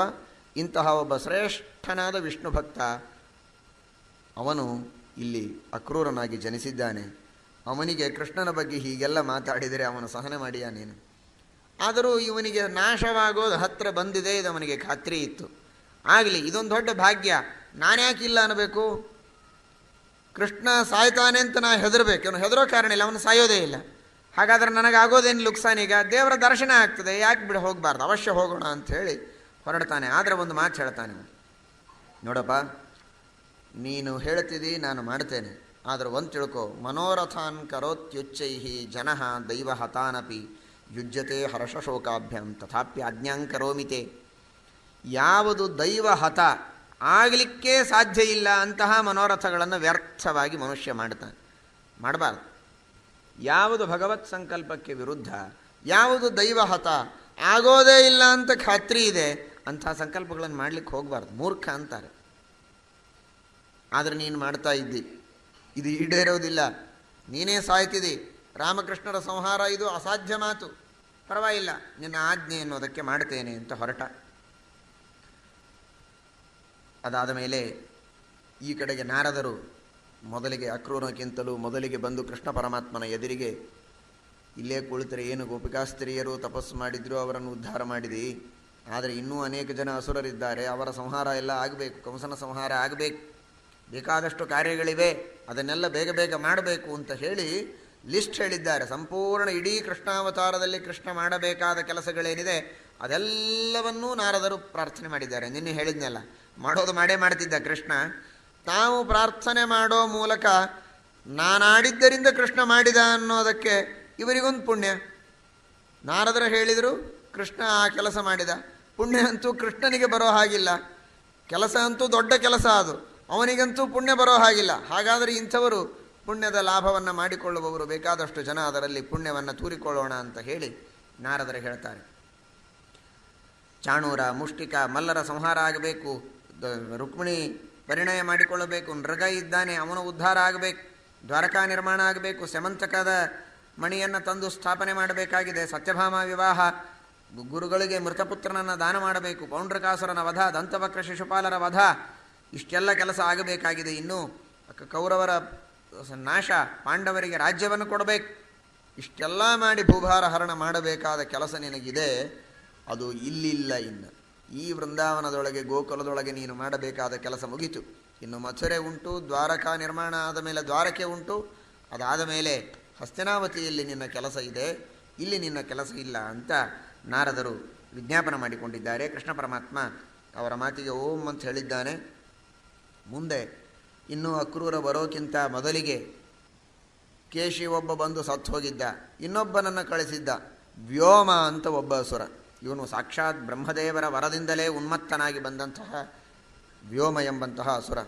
S1: ಇಂತಹ ಒಬ್ಬ ಶ್ರೇಷ್ಠನಾದ ವಿಷ್ಣು ಭಕ್ತ, ಅವನು ಇಲ್ಲಿ ಅಕ್ರೂರನಾಗಿ ಜನಿಸಿದ್ದಾನೆ. ಅವನಿಗೆ ಕೃಷ್ಣನ ಬಗ್ಗೆ ಹೀಗೆಲ್ಲ ಮಾತಾಡಿದರೆ ಅವನು ಸಹನೆ ಮಾಡಿಯ ನೀನು? ಆದರೂ ಇವನಿಗೆ ನಾಶವಾಗೋದು ಹತ್ತಿರ ಬಂದಿದೆ, ಇದು ಅವನಿಗೆ ಖಾತ್ರಿ ಇತ್ತು. ಆಗಲಿ, ಇದೊಂದು ದೊಡ್ಡ ಭಾಗ್ಯ. ನಾನ್ಯಾಕಿಲ್ಲ ಅನ್ನಬೇಕು ಕೃಷ್ಣ ಸಾಯ್ತಾನೆ ಅಂತ ನಾ ಹೆದರಬೇಕು. ಅವನು ಹೆದರೋ ಕಾರಣ ಇಲ್ಲ, ಅವನು ಸಾಯೋದೇ ಇಲ್ಲ. ಹಾಗಾದ್ರೆ ನನಗಾಗೋದೇನು ಲುಕ್ಸಾನೀಗ ದೇವರ ದರ್ಶನ ಆಗ್ತದೆ, ಯಾಕೆ ಬಿಡು ಹೋಗಬಾರ್ದು? ಅವಶ್ಯ ಹೋಗೋಣ ಅಂತ ಹೇಳಿ ಹೊರಡ್ತಾನೆ, ಆದರೆ ಒಂದು ಮಾತು ಹೇಳ್ತಾನೆ ನೋಡಪ್ಪ, ನೀನು ಹೇಳ್ತಿದ್ದಿ ನಾನು ಮಾಡ್ತೇನೆ. ಆದರೆ ಒಂದು ತಿಳ್ಕೊ, ಮನೋರಥಾನ್ ಕರೋತ್ಯುಚ್ಚೈಹಿ ಜನಃ ದೈವ ಹತಾನಪಿ ಯುಜ್ಯತೆ ಹರ್ಷಶೋಕಾಭ್ಯಂ ತಥಾಪ್ಯ ಆಜ್ಞಾಂಕರೋಮಿತೆ ಯಾವುದು ದೈವ ಹತ ಆಗಲಿಕ್ಕೆ ಸಾಧ್ಯ ಇಲ್ಲ ಅಂತಹ ಮನೋರಥಗಳನ್ನು ವ್ಯರ್ಥವಾಗಿ ಮನುಷ್ಯ ಮಾಡ್ತಾನೆ. ಮಾಡಬಾರ್ದು. ಯಾವುದು ಭಗವತ್ ಸಂಕಲ್ಪಕ್ಕೆ ವಿರುದ್ಧ, ಯಾವುದು ದೈವ ಹತ ಆಗೋದೇ ಇಲ್ಲ ಅಂತ ಖಾತ್ರಿ ಇದೆ ಅಂಥ ಸಂಕಲ್ಪಗಳನ್ನು ಮಾಡಲಿಕ್ಕೆ ಹೋಗಬಾರ್ದು. ಮೂರ್ಖ ಅಂತಾರೆ. ಆದರೆ ನೀನು ಮಾಡ್ತಾ ಇದ್ದಿ. ಇದು ಈಡೇರೋದಿಲ್ಲ. ನೀನೇ ಸಾಯ್ತಿದ್ದಿ. ರಾಮಕೃಷ್ಣರ ಸಂಹಾರ ಇದು ಅಸಾಧ್ಯ ಮಾತು. ಪರವಾಗಿಲ್ಲ. ನಿನ್ನ ಆಜ್ಞೆ ಅನ್ನೋದಕ್ಕೆ ಮಾಡ್ತೇನೆ ಅಂತ ಹೊರಟ. ಅದಾದ ಮೇಲೆ ಈ ಕಡೆಗೆ ನಾರದರು ಮೊದಲಿಗೆ ಅಕ್ರೂರಕ್ಕಿಂತಲೂ ಮೊದಲಿಗೆ ಬಂದು ಕೃಷ್ಣ ಪರಮಾತ್ಮನ ಎದುರಿಗೆ, ಇಲ್ಲೇ ಕುಳಿತರೆ ಏನು ಗೋಪಿಕಾಸ್ತ್ರೀಯರು ತಪಸ್ಸು ಮಾಡಿದ್ರು, ಅವರನ್ನು ಉದ್ಧಾರ ಮಾಡಿದಿ? ಆದರೆ ಇನ್ನೂ ಅನೇಕ ಜನ ಅಸುರರಿದ್ದಾರೆ. ಅವರ ಸಂಹಾರ ಎಲ್ಲ ಆಗಬೇಕು. ಕಂಸನ ಸಂಹಾರ ಆಗಬೇಕು. ಬೇಕಾದಷ್ಟು ಕಾರ್ಯಗಳಿವೆ. ಅದನ್ನೆಲ್ಲ ಬೇಗ ಬೇಗ ಮಾಡಬೇಕು ಅಂತ ಹೇಳಿ ಲಿಸ್ಟ್ ಹೇಳಿದ್ದಾರೆ. ಸಂಪೂರ್ಣ ಇಡೀ ಕೃಷ್ಣಾವತಾರದಲ್ಲಿ ಕೃಷ್ಣ ಮಾಡಬೇಕಾದ ಕೆಲಸಗಳೇನಿದೆ, ಅದೆಲ್ಲವನ್ನೂ ನಾರದರು ಪ್ರಾರ್ಥನೆ ಮಾಡಿದ್ದಾರೆ. ನಿನ್ನೆ ಹೇಳಿದ್ನಲ್ಲ, ಮಾಡೋದು ಮಾಡೇ ಮಾಡ್ತಿದ್ದ ಕೃಷ್ಣ. ತಾವು ಪ್ರಾರ್ಥನೆ ಮಾಡೋ ಮೂಲಕ ನಾನಾಡಿದ್ದರಿಂದ ಕೃಷ್ಣ ಮಾಡಿದ ಅನ್ನೋದಕ್ಕೆ ಇವರಿಗೊಂದು ಪುಣ್ಯ. ನಾರದರು ಹೇಳಿದರು, ಕೃಷ್ಣ ಆ ಕೆಲಸ ಮಾಡಿದ. ಪುಣ್ಯ ಅಂತೂ ಕೃಷ್ಣನಿಗೆ ಬರೋ ಹಾಗಿಲ್ಲ. ಕೆಲಸ ಅಂತೂ ದೊಡ್ಡ ಕೆಲಸ ಅದು. ಅವನಿಗಂತೂ ಪುಣ್ಯ ಬರೋ ಹಾಗಿಲ್ಲ. ಹಾಗಾದರೆ ಇಂಥವರು ಪುಣ್ಯದ ಲಾಭವನ್ನು ಮಾಡಿಕೊಳ್ಳುವವರು ಬೇಕಾದಷ್ಟು ಜನ ಅದರಲ್ಲಿ ಪುಣ್ಯವನ್ನು ತೂರಿಕೊಳ್ಳೋಣ ಅಂತ ಹೇಳಿ ನಾರದರು ಹೇಳ್ತಾರೆ. ಚಾಣೂರ, ಮುಷ್ಟಿಕ, ಮಲ್ಲರ ಸಂಹಾರ ಆಗಬೇಕು. ರುಕ್ಮಿಣಿ ಪರಿಣಯ ಮಾಡಿಕೊಳ್ಳಬೇಕು. ನೃಗ ಇದ್ದಾನೆ, ಅವನು ಉದ್ಧಾರ ಆಗಬೇಕು. ದ್ವಾರಕಾ ನಿರ್ಮಾಣ ಆಗಬೇಕು. ಸೆಮಂತಕದ ಮಣಿಯನ್ನು ತಂದು ಸ್ಥಾಪನೆ ಮಾಡಬೇಕಾಗಿದೆ. ಸತ್ಯಭಾಮ ವಿವಾಹ. ಗುರುಗಳಿಗೆ ಮೃತಪುತ್ರನನ್ನು ದಾನ ಮಾಡಬೇಕು. ಪೌಂಡ್ರಕಾಸುರನ ವಧ, ದಂತವಕ್ರ ಶಿಶುಪಾಲರ ವಧ, ಇಷ್ಟೆಲ್ಲ ಕೆಲಸ ಆಗಬೇಕಾಗಿದೆ. ಇನ್ನು ಕೌರವರ ನಾಶ, ಪಾಂಡವರಿಗೆ ರಾಜ್ಯವನ್ನು ಕೊಡಬೇಕು. ಇಷ್ಟೆಲ್ಲ ಮಾಡಿ ಭೂಭಾರ ಹರಣ ಮಾಡಬೇಕಾದ ಕೆಲಸ ನಿನಗಿದೆ. ಅದು ಇಲ್ಲಿಲ್ಲ ಇನ್ನು. ಈ ವೃಂದಾವನದೊಳಗೆ, ಗೋಕುಲದೊಳಗೆ ನೀನು ಮಾಡಬೇಕಾದ ಕೆಲಸ ಮುಗಿತು. ಇನ್ನು ಮಥುರೆ ಉಂಟು, ದ್ವಾರಕಾ ನಿರ್ಮಾಣ ಆದ ಮೇಲೆ ದ್ವಾರಕೆ ಉಂಟು. ಅದಾದ ಮೇಲೆ ಹಸ್ತಿನಾವತಿಯಲ್ಲಿ ನಿನ್ನ ಕೆಲಸ ಇದೆ. ಇಲ್ಲಿ ನಿನ್ನ ಕೆಲಸ ಇಲ್ಲ ಅಂತ ನಾರದರು ವಿಜ್ಞಾಪನ ಮಾಡಿಕೊಂಡಿದ್ದಾರೆ. ಕೃಷ್ಣ ಪರಮಾತ್ಮ ಅವರ ಮಾತಿಗೆ ಓಂ ಅಂತ ಹೇಳಿದ್ದಾನೆ. ಮುಂದೆ ಇನ್ನೂ ಅಕ್ರೂರ ಬರೋಕ್ಕಿಂತ ಮೊದಲಿಗೆ ಕೇಶಿ ಒಬ್ಬ ಬಂದು ಸತ್ತು ಹೋಗಿದ್ದ, ಇನ್ನೊಬ್ಬನನ್ನು ಕಳಿಸಿದ್ದ, ವ್ಯೋಮ ಅಂತ ಒಬ್ಬ ಅಸುರ. ಇವನು ಸಾಕ್ಷಾತ್ ಬ್ರಹ್ಮದೇವರ ವರದಿಂದಲೇ ಉನ್ಮತ್ತನಾಗಿ ಬಂದಂತಹ ವ್ಯೋಮ ಎಂಬಂತಹ ಅಸುರ.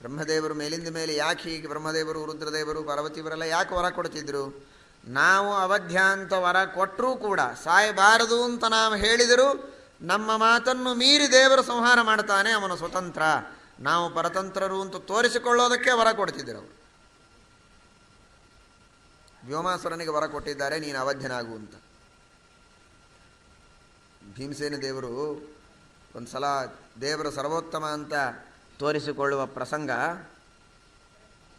S1: ಬ್ರಹ್ಮದೇವರು ಮೇಲಿಂದ ಮೇಲೆ ಯಾಕೆ ಹೀಗೆ ಬ್ರಹ್ಮದೇವರು, ರುದ್ರದೇವರು ಪಾರ್ವತಿಯವರೆಲ್ಲ ಯಾಕೆ ವರ ಕೊಡ್ತಿದ್ರು? ನಾವು ಅವಧ್ಯ ಅಂತ ವರ ಕೊಟ್ಟರೂ ಕೂಡ ಸಾಯಬಾರದು ಅಂತ ನಾವು ಹೇಳಿದರೂ ನಮ್ಮ ಮಾತನ್ನು ಮೀರಿ ದೇವರು ಸಂಹಾರ ಮಾಡ್ತಾನೆ ಅವನು ಸ್ವತಂತ್ರ. ನಾವು ಪರತಂತ್ರರು ಅಂತ ತೋರಿಸಿಕೊಳ್ಳೋದಕ್ಕೆ ವರ ಕೊಡ್ತಿದ್ದರು ಅವರು. ವ್ಯೋಮಾಸುರನಿಗೆ ವರ ಕೊಟ್ಟಿದ್ದಾರೆ, ನೀನು ಅವಧ್ಯನಾಗು ಅಂತ. ಭೀಮಸೇನ ದೇವರು ಒಂದು ಸಲ ದೇವರು ಸರ್ವೋತ್ತಮ ಅಂತ ತೋರಿಸಿಕೊಳ್ಳುವ ಪ್ರಸಂಗ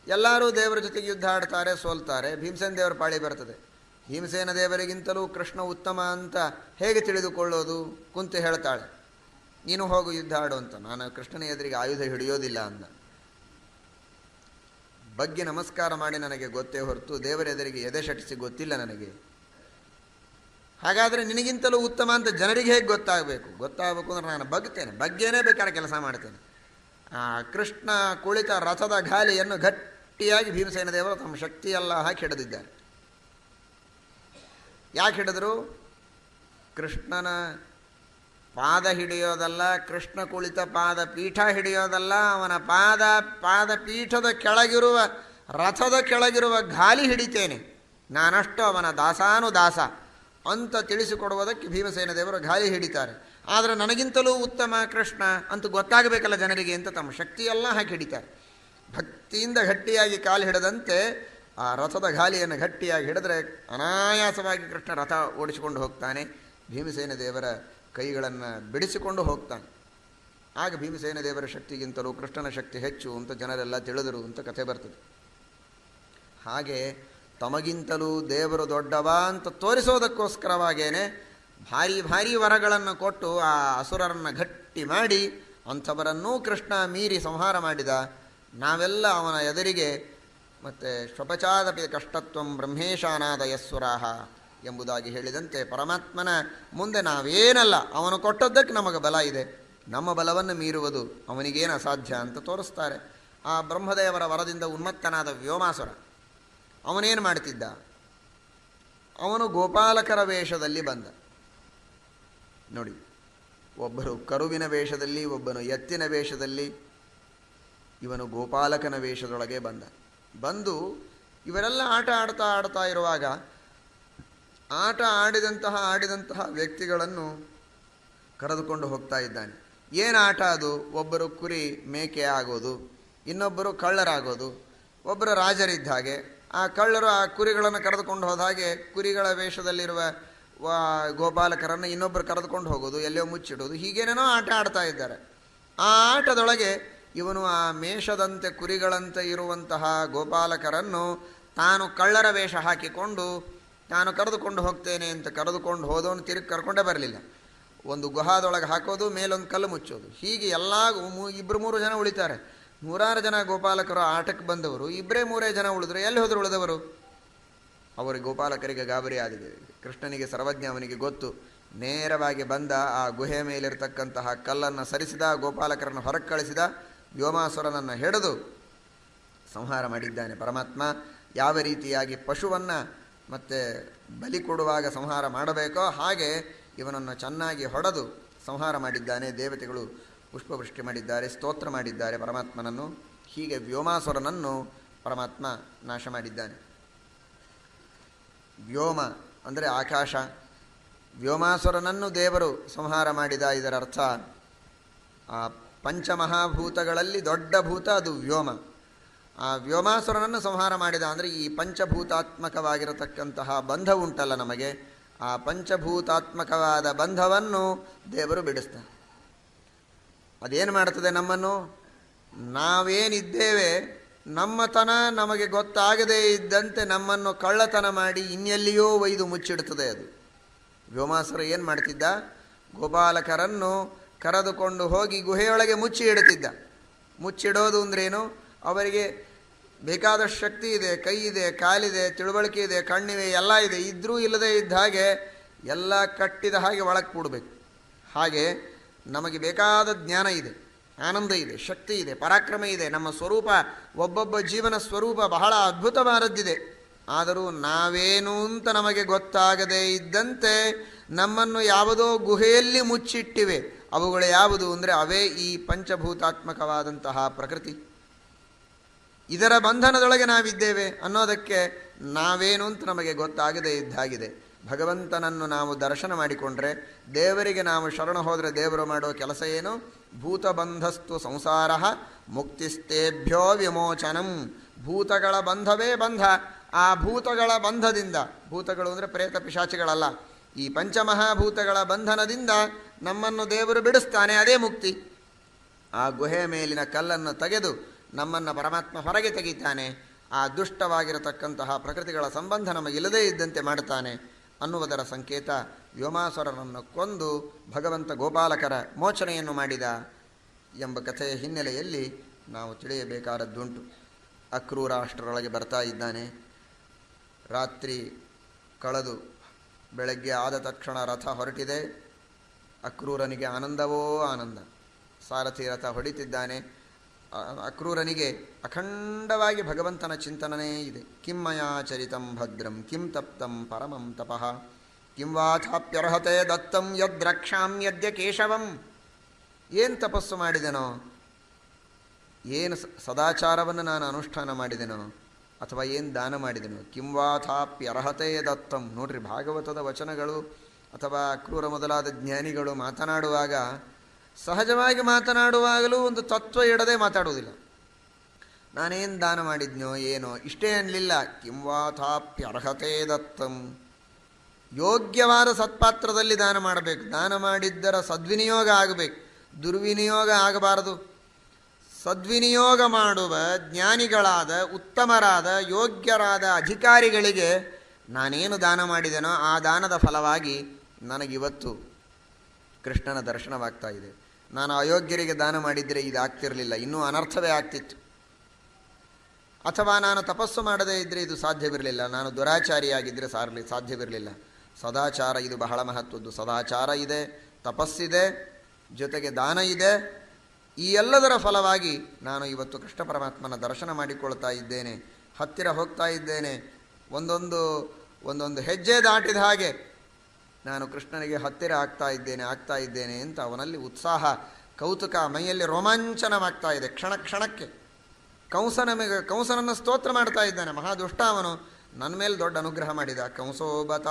S1: ಎಲ್ಲರೂ ದೇವರ ಜೊತೆಗೆ ಯುದ್ಧ ಆಡ್ತಾರೆ, ಸೋಲ್ತಾರೆ. ಭೀಮಸೇನ ದೇವರ ಪಾಳಿ ಬರ್ತದೆ. ಭೀಮಸೇನ ದೇವರಿಗಿಂತಲೂ ಕೃಷ್ಣ ಉತ್ತಮ ಅಂತ ಹೇಗೆ ತಿಳಿದುಕೊಳ್ಳೋದು? ಕುಂತು ಹೇಳ್ತಾಳೆ. ನೀನು ಹೋಗು, ಯುದ್ಧ ಆಡು ಅಂತ. ನಾನು ಕೃಷ್ಣನ ಎದುರಿಗೆ ಆಯುಧ ಹಿಡಿಯೋದಿಲ್ಲ ಅಂದ. ಬಗ್ಗೆ ನಮಸ್ಕಾರ ಮಾಡಿ ನನಗೆ ಗೊತ್ತೇ ಹೊರತು, ದೇವರ ಎದುರಿಗೆ ಎದೆ ಶಟಿಸಿ ಗೊತ್ತಿಲ್ಲ ನನಗೆ. ಹಾಗಾದರೆ ನಿನಗಿಂತಲೂ ಉತ್ತಮ ಅಂತ ಜನರಿಗೆ ಹೇಗೆ ಗೊತ್ತಾಗಬೇಕು? ಗೊತ್ತಾಗಬೇಕು ಅಂದ್ರೆ ನಾನು ಬಗ್ತೇನೆ. ಬಗ್ಗೆನೇ ಬೇಕಾದ್ರೆ ಕೆಲಸ ಮಾಡ್ತೇನೆ. ಕೃಷ್ಣ ಕುಳಿತ ರಥದ ಗಾಲಿಯನ್ನು ಗಟ್ಟಿಯಾಗಿ ಭೀಮಸೇನ ದೇವರು ತಮ್ಮ ಶಕ್ತಿಯೆಲ್ಲ ಹಾಕಿ ಹಿಡಿದಿದ್ದಾರೆ. ಯಾಕೆ ಹಿಡಿದ್ರು? ಕೃಷ್ಣನ ಪಾದ ಹಿಡಿಯೋದಲ್ಲ, ಕೃಷ್ಣ ಕುಳಿತ ಪಾದ ಪೀಠ ಹಿಡಿಯೋದಲ್ಲ, ಅವನ ಪಾದ ಪಾದ ಪೀಠದ ಕೆಳಗಿರುವ, ರಥದ ಕೆಳಗಿರುವ ಗಾಲಿ ಹಿಡಿತೇನೆ. ನಾನಷ್ಟು ಅವನ ದಾಸಾನು ದಾಸ ಅಂತ ತಿಳಿಸಿಕೊಡುವುದಕ್ಕೆ ಭೀಮಸೇನ ದೇವರು ಗಾಲಿ ಹಿಡಿತಾರೆ. ಆದರೆ ನನಗಿಂತಲೂ ಉತ್ತಮ ಕೃಷ್ಣ ಅಂತ ಗೊತ್ತಾಗಬೇಕಲ್ಲ ಜನರಿಗೆ ಅಂತ ತಮ್ಮ ಶಕ್ತಿಯೆಲ್ಲ ಹಾಕಿ ಹಿಡಿತಾರೆ. ಭಕ್ತಿಯಿಂದ ಗಟ್ಟಿಯಾಗಿ ಕಾಲು ಹಿಡದಂತೆ ಆ ರಥದ ಗಾಲಿಯನ್ನು ಗಟ್ಟಿಯಾಗಿ ಹಿಡಿದ್ರೆ ಅನಾಯಾಸವಾಗಿ ಕೃಷ್ಣ ರಥ ಓಡಿಸಿಕೊಂಡು ಹೋಗ್ತಾನೆ. ಭೀಮಸೇನ ದೇವರ ಕೈಗಳನ್ನು ಬಿಡಿಸಿಕೊಂಡು ಹೋಗ್ತಾನೆ. ಆಗ ಭೀಮಸೇನ ದೇವರ ಶಕ್ತಿಗಿಂತಲೂ ಕೃಷ್ಣನ ಶಕ್ತಿ ಹೆಚ್ಚು ಅಂತ ಜನರೆಲ್ಲ ತಿಳಿದರು ಅಂತ ಕಥೆ ಬರ್ತದೆ. ಹಾಗೆ ತಮಗಿಂತಲೂ ದೇವರು ದೊಡ್ಡವ ಅಂತ ತೋರಿಸೋದಕ್ಕೋಸ್ಕರವಾಗೇನೆ ಭಾರಿ ಭಾರಿ ವರಗಳನ್ನು ಕೊಟ್ಟು ಆ ಅಸುರರನ್ನು ಗಟ್ಟಿ ಮಾಡಿ ಅಂಥವರನ್ನೂ ಕೃಷ್ಣ ಮೀರಿ ಸಂಹಾರ ಮಾಡಿದ. ನಾವೆಲ್ಲ ಅವನ ಎದುರಿಗೆ ಮತ್ತು ಶ್ವಪಚಾದಪಿ ಕಷ್ಟತ್ವಂ ಬ್ರಹ್ಮೇಶಾನಾದ ಯಸ್ಸುರಾಹ ಎಂಬುದಾಗಿ ಹೇಳಿದಂತೆ ಪರಮಾತ್ಮನ ಮುಂದೆ ನಾವೇನಲ್ಲ, ಅವನು ಕೊಟ್ಟದ್ದಕ್ಕೆ ನಮಗೆ ಬಲ ಇದೆ. ನಮ್ಮ ಬಲವನ್ನು ಮೀರುವುದು ಅವನಿಗೇನು ಅಸಾಧ್ಯ ಅಂತ ತೋರಿಸ್ತಾರೆ. ಆ ಬ್ರಹ್ಮದೇವರ ವರದಿಂದ ಉನ್ಮತ್ತನಾದ ವ್ಯೋಮಾಸುರ, ಅವನೇನು ಮಾಡ್ತಿದ್ದ? ಅವನು ಗೋಪಾಲಕರ ವೇಷದಲ್ಲಿ ಬಂದ. ನೋಡಿ, ಒಬ್ಬರು ಕರುವಿನ ವೇಷದಲ್ಲಿ, ಒಬ್ಬನು ಎತ್ತಿನ ವೇಷದಲ್ಲಿ ಇವನು ಗೋಪಾಲಕನ ವೇಷದೊಳಗೆ ಬಂದ. ಬಂದು ಇವರೆಲ್ಲ ಆಟ ಆಡ್ತಾ ಆಡ್ತಾ ಇರುವಾಗ ಆಟ ಆಡಿದಂತಹ ಆಡಿದಂತಹ ವ್ಯಕ್ತಿಗಳನ್ನು ಕರೆದುಕೊಂಡು ಹೋಗ್ತಾ ಇದ್ದಾನೆ. ಏನು ಆಟ ಅದು? ಒಬ್ಬರು ಕುರಿ ಮೇಕೆ ಆಗೋದು, ಇನ್ನೊಬ್ಬರು ಕಳ್ಳರಾಗೋದು, ಒಬ್ಬರು ರಾಜರಿದ್ದ ಹಾಗೆ. ಆ ಕಳ್ಳರು ಆ ಕುರಿಗಳನ್ನು ಕರೆದುಕೊಂಡು ಹೋದಾಗೆ ಕುರಿಗಳ ವೇಷದಲ್ಲಿರುವ ಗೋಪಾಲಕರನ್ನು ಇನ್ನೊಬ್ಬರು ಕರೆದುಕೊಂಡು ಹೋಗೋದು ಎಲ್ಲೋ ಮುಚ್ಚಿಡೋದು, ಹೀಗೇನೇನೋ ಆಟ ಆಡ್ತಾ ಇದ್ದಾರೆ. ಆ ಆಟದೊಳಗೆ ಇವನು ಆ ಮೇಷದಂತೆ ಕುರಿಗಳಂತೆ ಇರುವಂತಹ ಗೋಪಾಲಕರನ್ನು ತಾನು ಕಳ್ಳರ ವೇಷ ಹಾಕಿಕೊಂಡು ನಾನು ಕರೆದುಕೊಂಡು ಹೋಗ್ತೇನೆ ಅಂತ ಕರೆದುಕೊಂಡು ಹೋದವನು ತಿರುಗಿ ಕರ್ಕೊಂಡೇ ಬರಲಿಲ್ಲ. ಒಂದು ಗುಹಾದೊಳಗೆ ಹಾಕೋದು, ಮೇಲೊಂದು ಕಲ್ಲು ಮುಚ್ಚೋದು. ಹೀಗೆ ಎಲ್ಲ ಇಬ್ಬರು ಮೂರು ಜನ ಉಳಿತಾರೆ. ನೂರಾರು ಜನ ಗೋಪಾಲಕರು ಆಟಕ್ಕೆ ಬಂದವರು. ಇಬ್ಬರೇ ಮೂರೇ ಜನ ಉಳಿದ್ರು ಎಲ್ಲಿ ಹೋದ್ರು ಉಳಿದವರು? ಅವರಿಗೆ ಗೋಪಾಲಕರಿಗೆ ಗಾಬರಿ ಆದಿದೆ ಕೃಷ್ಣನಿಗೆ, ಸರ್ವಜ್ಞ ಅವನಿಗೆ ಗೊತ್ತು. ನೇರವಾಗಿ ಬಂದ ಆ ಗುಹೆ ಮೇಲಿರ್ತಕ್ಕಂತಹ ಕಲ್ಲನ್ನು ಸರಿಸಿದ, ಗೋಪಾಲಕರನ್ನು ಹೊರಗೆ ಕಳಿಸಿದ. ವ್ಯೋಮಾಸುರನನ್ನು ಹಿಡಿದು ಸಂಹಾರ ಮಾಡಿದ್ದಾನೆ ಪರಮಾತ್ಮ. ಯಾವ ರೀತಿಯಾಗಿ ಪಶುವನ್ನು ಮತ್ತು ಬಲಿ ಕೊಡುವಾಗ ಸಂಹಾರ ಮಾಡಬೇಕೋ ಹಾಗೆ ಇವನನ್ನು ಚೆನ್ನಾಗಿ ಹೊಡೆದು ಸಂಹಾರ ಮಾಡಿದ್ದಾನೆ. ದೇವತೆಗಳು ಪುಷ್ಪವೃಷ್ಟಿ ಮಾಡಿದ್ದಾರೆ, ಸ್ತೋತ್ರ ಮಾಡಿದ್ದಾರೆ ಪರಮಾತ್ಮನನ್ನು. ಹೀಗೆ ವ್ಯೋಮಾಸುರನನ್ನು ಪರಮಾತ್ಮ ನಾಶ ಮಾಡಿದ್ದಾನೆ. ವ್ಯೋಮ ಅಂದರೆ ಆಕಾಶ. ವ್ಯೋಮಾಸುರನನ್ನು ದೇವರು ಸಂಹಾರ ಮಾಡಿದ ಇದರ ಅರ್ಥ ಆ ಪಂಚಮಹಾಭೂತಗಳಲ್ಲಿ ದೊಡ್ಡ ಭೂತ ಅದು ವ್ಯೋಮ. ಆ ವ್ಯೋಮಾಸುರನನ್ನು ಸಂಹಾರ ಮಾಡಿದ ಅಂದರೆ ಈ ಪಂಚಭೂತಾತ್ಮಕವಾಗಿರತಕ್ಕಂತಹ ಬಂಧ ಉಂಟಲ್ಲ ನಮಗೆ. ಆ ಪಂಚಭೂತಾತ್ಮಕವಾದ ಬಂಧವನ್ನು ದೇವರು ಬಿಡಿಸ್ತಾರೆ. ಅದೇನು ಮಾಡ್ತದೆ ನಮ್ಮನ್ನು? ನಾವೇನಿದ್ದೇವೆ, ನಮ್ಮತನ ನಮಗೆ ಗೊತ್ತಾಗದೇ ಇದ್ದಂತೆ ನಮ್ಮನ್ನು ಕಳ್ಳತನ ಮಾಡಿ ಇನ್ನೆಲ್ಲಿಯೋ ಒಯ್ದು ಮುಚ್ಚಿಡ್ತದೆ ಅದು. ವ್ಯೋಮಾಸುರ ಏನು ಮಾಡ್ತಿದ್ದ? ಗೋಪಾಲಕರನ್ನು ಕರೆದುಕೊಂಡು ಹೋಗಿ ಗುಹೆಯೊಳಗೆ ಮುಚ್ಚಿ ಇಡುತ್ತಿದ್ದ. ಮುಚ್ಚಿಡೋದು ಅಂದ್ರೇನು? ಅವರಿಗೆ ಬೇಕಾದಷ್ಟು ಶಕ್ತಿ ಇದೆ, ಕೈ ಇದೆ, ಕಾಲಿದೆ, ತಿಳುವಳಿಕೆ ಇದೆ, ಕಣ್ಣಿವೆ, ಎಲ್ಲ ಇದೆ. ಇದ್ರೂ ಇಲ್ಲದೆ ಇದ್ದ ಹಾಗೆ ಎಲ್ಲ ಕಟ್ಟಿದ ಹಾಗೆ ಒಳಗೆ ಕೂಡಬೇಕು. ಹಾಗೆ ನಮಗೆ ಬೇಕಾದ ಜ್ಞಾನ ಇದೆ, ಆನಂದ ಇದೆ, ಶಕ್ತಿ ಇದೆ, ಪರಾಕ್ರಮ ಇದೆ. ನಮ್ಮ ಸ್ವರೂಪ, ಒಬ್ಬೊಬ್ಬ ಜೀವನ ಸ್ವರೂಪ ಬಹಳ ಅದ್ಭುತವಾದದ್ದಿದೆ. ಆದರೂ ನಾವೇನು ಅಂತ ನಮಗೆ ಗೊತ್ತಾಗದೇ ಇದ್ದಂತೆ ನಮ್ಮನ್ನು ಯಾವುದೋ ಗುಹೆಯಲ್ಲಿ ಮುಚ್ಚಿಟ್ಟಿವೆ. ಅವುಗಳು ಯಾವುದು ಅಂದರೆ ಅವೇ ಈ ಪಂಚಭೂತಾತ್ಮಕವಾದಂತಹ ಪ್ರಕೃತಿ. ಇದರ ಬಂಧನದೊಳಗೆ ನಾವಿದ್ದೇವೆ ಅನ್ನೋದಕ್ಕೆ ನಾವೇನು ಅಂತ ನಮಗೆ ಗೊತ್ತಾಗದೇ ಇದ್ದಾಗಿದೆ. ಭಗವಂತನನ್ನು ನಾವು ದರ್ಶನ ಮಾಡಿಕೊಂಡ್ರೆ ದೇವರಿಗೆ ನಾವು ಶರಣ ಹೋದರೆ ದೇವರು ಮಾಡೋ ಕೆಲಸ ಏನು? ಭೂತಬಂಧಸ್ತು ಸಂಸಾರ ಮುಕ್ತಿಸ್ತೇಭ್ಯೋ ವಿಮೋಚನಂ. ಭೂತಗಳ ಬಂಧವೇ ಬಂಧ. ಆ ಭೂತಗಳ ಬಂಧದಿಂದ, ಭೂತಗಳು ಅಂದರೆ ಪ್ರೇತ ಪಿಶಾಚಿಗಳಲ್ಲ ಈ ಪಂಚಮಹಾಭೂತಗಳ ಬಂಧನದಿಂದ ನಮ್ಮನ್ನು ದೇವರು ಬಿಡಿಸ್ತಾನೆ, ಅದೇ ಮುಕ್ತಿ. ಆ ಗುಹೆ ಮೇಲಿನ ಕಲ್ಲನ್ನು ತೆಗೆದು ನಮ್ಮನ್ನು ಪರಮಾತ್ಮ ಹೊರಗೆ ತೆಗಿತಾನೆ. ಆ ದುಷ್ಟವಾಗಿರತಕ್ಕಂತಹ ಪ್ರಕೃತಿಗಳ ಸಂಬಂಧ ನಮಗಿಲ್ಲದೇ ಇದ್ದಂತೆ ಮಾಡುತ್ತಾನೆ ಅನ್ನುವುದರ ಸಂಕೇತ ವ್ಯೋಮಾಸುರನನ್ನು ಕೊಂದು ಭಗವಂತ ಗೋಪಾಲಕರ ಮೋಚನೆಯನ್ನು ಮಾಡಿದ ಎಂಬ ಕಥೆಯ ಹಿನ್ನೆಲೆಯಲ್ಲಿ ನಾವು ತಿಳಿಯಬೇಕಾದದ್ದುಂಟು. ಅಕ್ರೂರ ಅಷ್ಟರೊಳಗೆ ಬರ್ತಾ ಇದ್ದಾನೆ. ರಾತ್ರಿ ಕಳೆದು ಬೆಳಗ್ಗೆ ಆದ ತಕ್ಷಣ ರಥ ಹೊರಟಿದೆ. ಅಕ್ರೂರನಿಗೆ ಆನಂದವೋ ಆನಂದ. ಸಾರಥಿ ರಥ ಹೊಡಿತಿದ್ದಾನೆ. ಅಕ್ರೂರನಿಗೆ ಅಖಂಡವಾಗಿ ಭಗವಂತನ ಚಿಂತನನೇ ಇದೆ. ಕಿಂ ಮಯಾ ಚರಿತಂ ಭದ್ರಂ, ಕಿಂ ತಪ್ತಂ ಪರಮಂ ತಪಃ. ಕಿಂ ವಾಥಾಪ್ಯರ್ಹತೆ ದತ್ತಂ ಯದ್ರಕ್ಷಾಮ್ಯದ್ಯ ಕೇಶವಂ. ಏನು ತಪಸ್ಸು ಮಾಡಿದೆನೋ? ಏನು ಸದಾಚಾರವನ್ನು ನಾನು ಅನುಷ್ಠಾನ ಮಾಡಿದೆನೋ? ಅಥವಾ ಏನು ದಾನ ಮಾಡಿದನು? ಕಿಂವಾಥಾಪ್ಯರ್ಹತೆ ದತ್ತಂ. ನೋಡ್ರಿ, ಭಾಗವತದ ವಚನಗಳು ಅಥವಾ ಅಕ್ರೂರ ಮೊದಲಾದ ಜ್ಞಾನಿಗಳು ಮಾತನಾಡುವಾಗ, ಸಹಜವಾಗಿ ಮಾತನಾಡುವಾಗಲೂ ಒಂದು ತತ್ವ ಇಡದೆ ಮಾತಾಡುವುದಿಲ್ಲ. ನಾನೇನು ದಾನ ಮಾಡಿದ್ನೋ ಏನೋ, ಇಷ್ಟೇ ಅನ್ನಲಿಲ್ಲ ಕಿಂವಾಥಾಪ್ಯರ್ಹತೆ ದತ್ತಂ. ಯೋಗ್ಯವಾದ ಸತ್ಪಾತ್ರದಲ್ಲಿ ದಾನ ಮಾಡಬೇಕು. ದಾನ ಮಾಡಿದ್ದರ ಸದ್ವಿನಿಯೋಗ ಆಗಬೇಕು. ದುರ್ವಿನಿಯೋಗ ಆಗಬಾರದು. ಸದ್ವಿನಿಯೋಗ ಮಾಡುವ ಜ್ಞಾನಿಗಳಾದ, ಉತ್ತಮರಾದ, ಯೋಗ್ಯರಾದ ಅಧಿಕಾರಿಗಳಿಗೆ ನಾನೇನು ದಾನ ಮಾಡಿದೆನೋ ಆ ದಾನದ ಫಲವಾಗಿ ನನಗಿವತ್ತು ಕೃಷ್ಣನ ದರ್ಶನವಾಗ್ತಾ ಇದೆ. ನಾನು ಅಯೋಗ್ಯರಿಗೆ ದಾನ ಮಾಡಿದರೆ ಇದು ಆಗ್ತಿರಲಿಲ್ಲ ಇನ್ನೂ ಅನರ್ಥವೇ ಆಗ್ತಿತ್ತು. ಅಥವಾ ನಾನು ತಪಸ್ಸು ಮಾಡದೇ ಇದ್ದರೆ ಇದು ಸಾಧ್ಯವಿರಲಿಲ್ಲ. ನಾನು ದುರಾಚಾರಿಯಾಗಿದ್ದರೆ ಸಾರಲಿ, ಸಾಧ್ಯವಿರಲಿಲ್ಲ. ಸದಾಚಾರ ಇದು ಬಹಳ ಮಹತ್ವದ್ದು. ಸದಾಚಾರ ಇದೆ, ತಪಸ್ಸಿದೆ, ಜೊತೆಗೆ ದಾನ ಇದೆ ಈ ಎಲ್ಲದರ ಫಲವಾಗಿ ನಾನು ಇವತ್ತು ಕೃಷ್ಣ ಪರಮಾತ್ಮನ ದರ್ಶನ ಮಾಡಿಕೊಳ್ತಾ ಇದ್ದೇನೆ, ಹತ್ತಿರ ಹೋಗ್ತಾ ಇದ್ದೇನೆ. ಒಂದೊಂದು ಒಂದೊಂದು ಹೆಜ್ಜೆ ದಾಟಿದ ಹಾಗೆ ನಾನು ಕೃಷ್ಣನಿಗೆ ಹತ್ತಿರ ಆಗ್ತಾ ಇದ್ದೇನೆ ಆಗ್ತಾ ಇದ್ದೇನೆ ಅಂತ ಅವನಲ್ಲಿ ಉತ್ಸಾಹ, ಕೌತುಕ, ಮೈಯಲ್ಲಿ ರೋಮಾಂಚನವಾಗ್ತಾ ಇದೆ. ಕ್ಷಣ ಕ್ಷಣಕ್ಕೆ ಕಂಸನ ಮೇಲೆ ಕಂಸನನ್ನು ಸ್ತೋತ್ರ ಮಾಡ್ತಾ ಇದ್ದಾನೆ. ಮಹಾದುಷ್ಟ ಅವನು ನನ್ನ ಮೇಲೆ ದೊಡ್ಡ ಅನುಗ್ರಹ ಮಾಡಿದ. ಕಂಸೋ ಬತ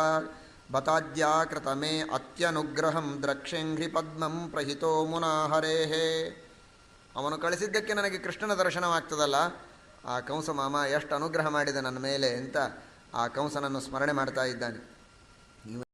S1: ಬತಾದ್ಯಾಕೃತ ಮೇ ಅತ್ಯನುಗ್ರಹಂ ದ್ರಕ್ಷೇಂಘ್ರಿ ಪದ್ಮಂ ಪ್ರಹಿತೋ ಮುನಾಹರೇಹೇ. ಅವನು ಕಳಿಸಿದ್ದಕ್ಕೆ ನನಗೆ ಕೃಷ್ಣನ ದರ್ಶನವಾಗ್ತದಲ್ಲ? ಆ ಕಂಸ ಮಾಮ ಎಷ್ಟು ಅನುಗ್ರಹ ಮಾಡಿದೆ ನನ್ನ ಮೇಲೆ ಅಂತ ಆ ಕಂಸನನ್ನು ಸ್ಮರಣೆ ಮಾಡ್ತಾ ಇದ್ದಾನೆ.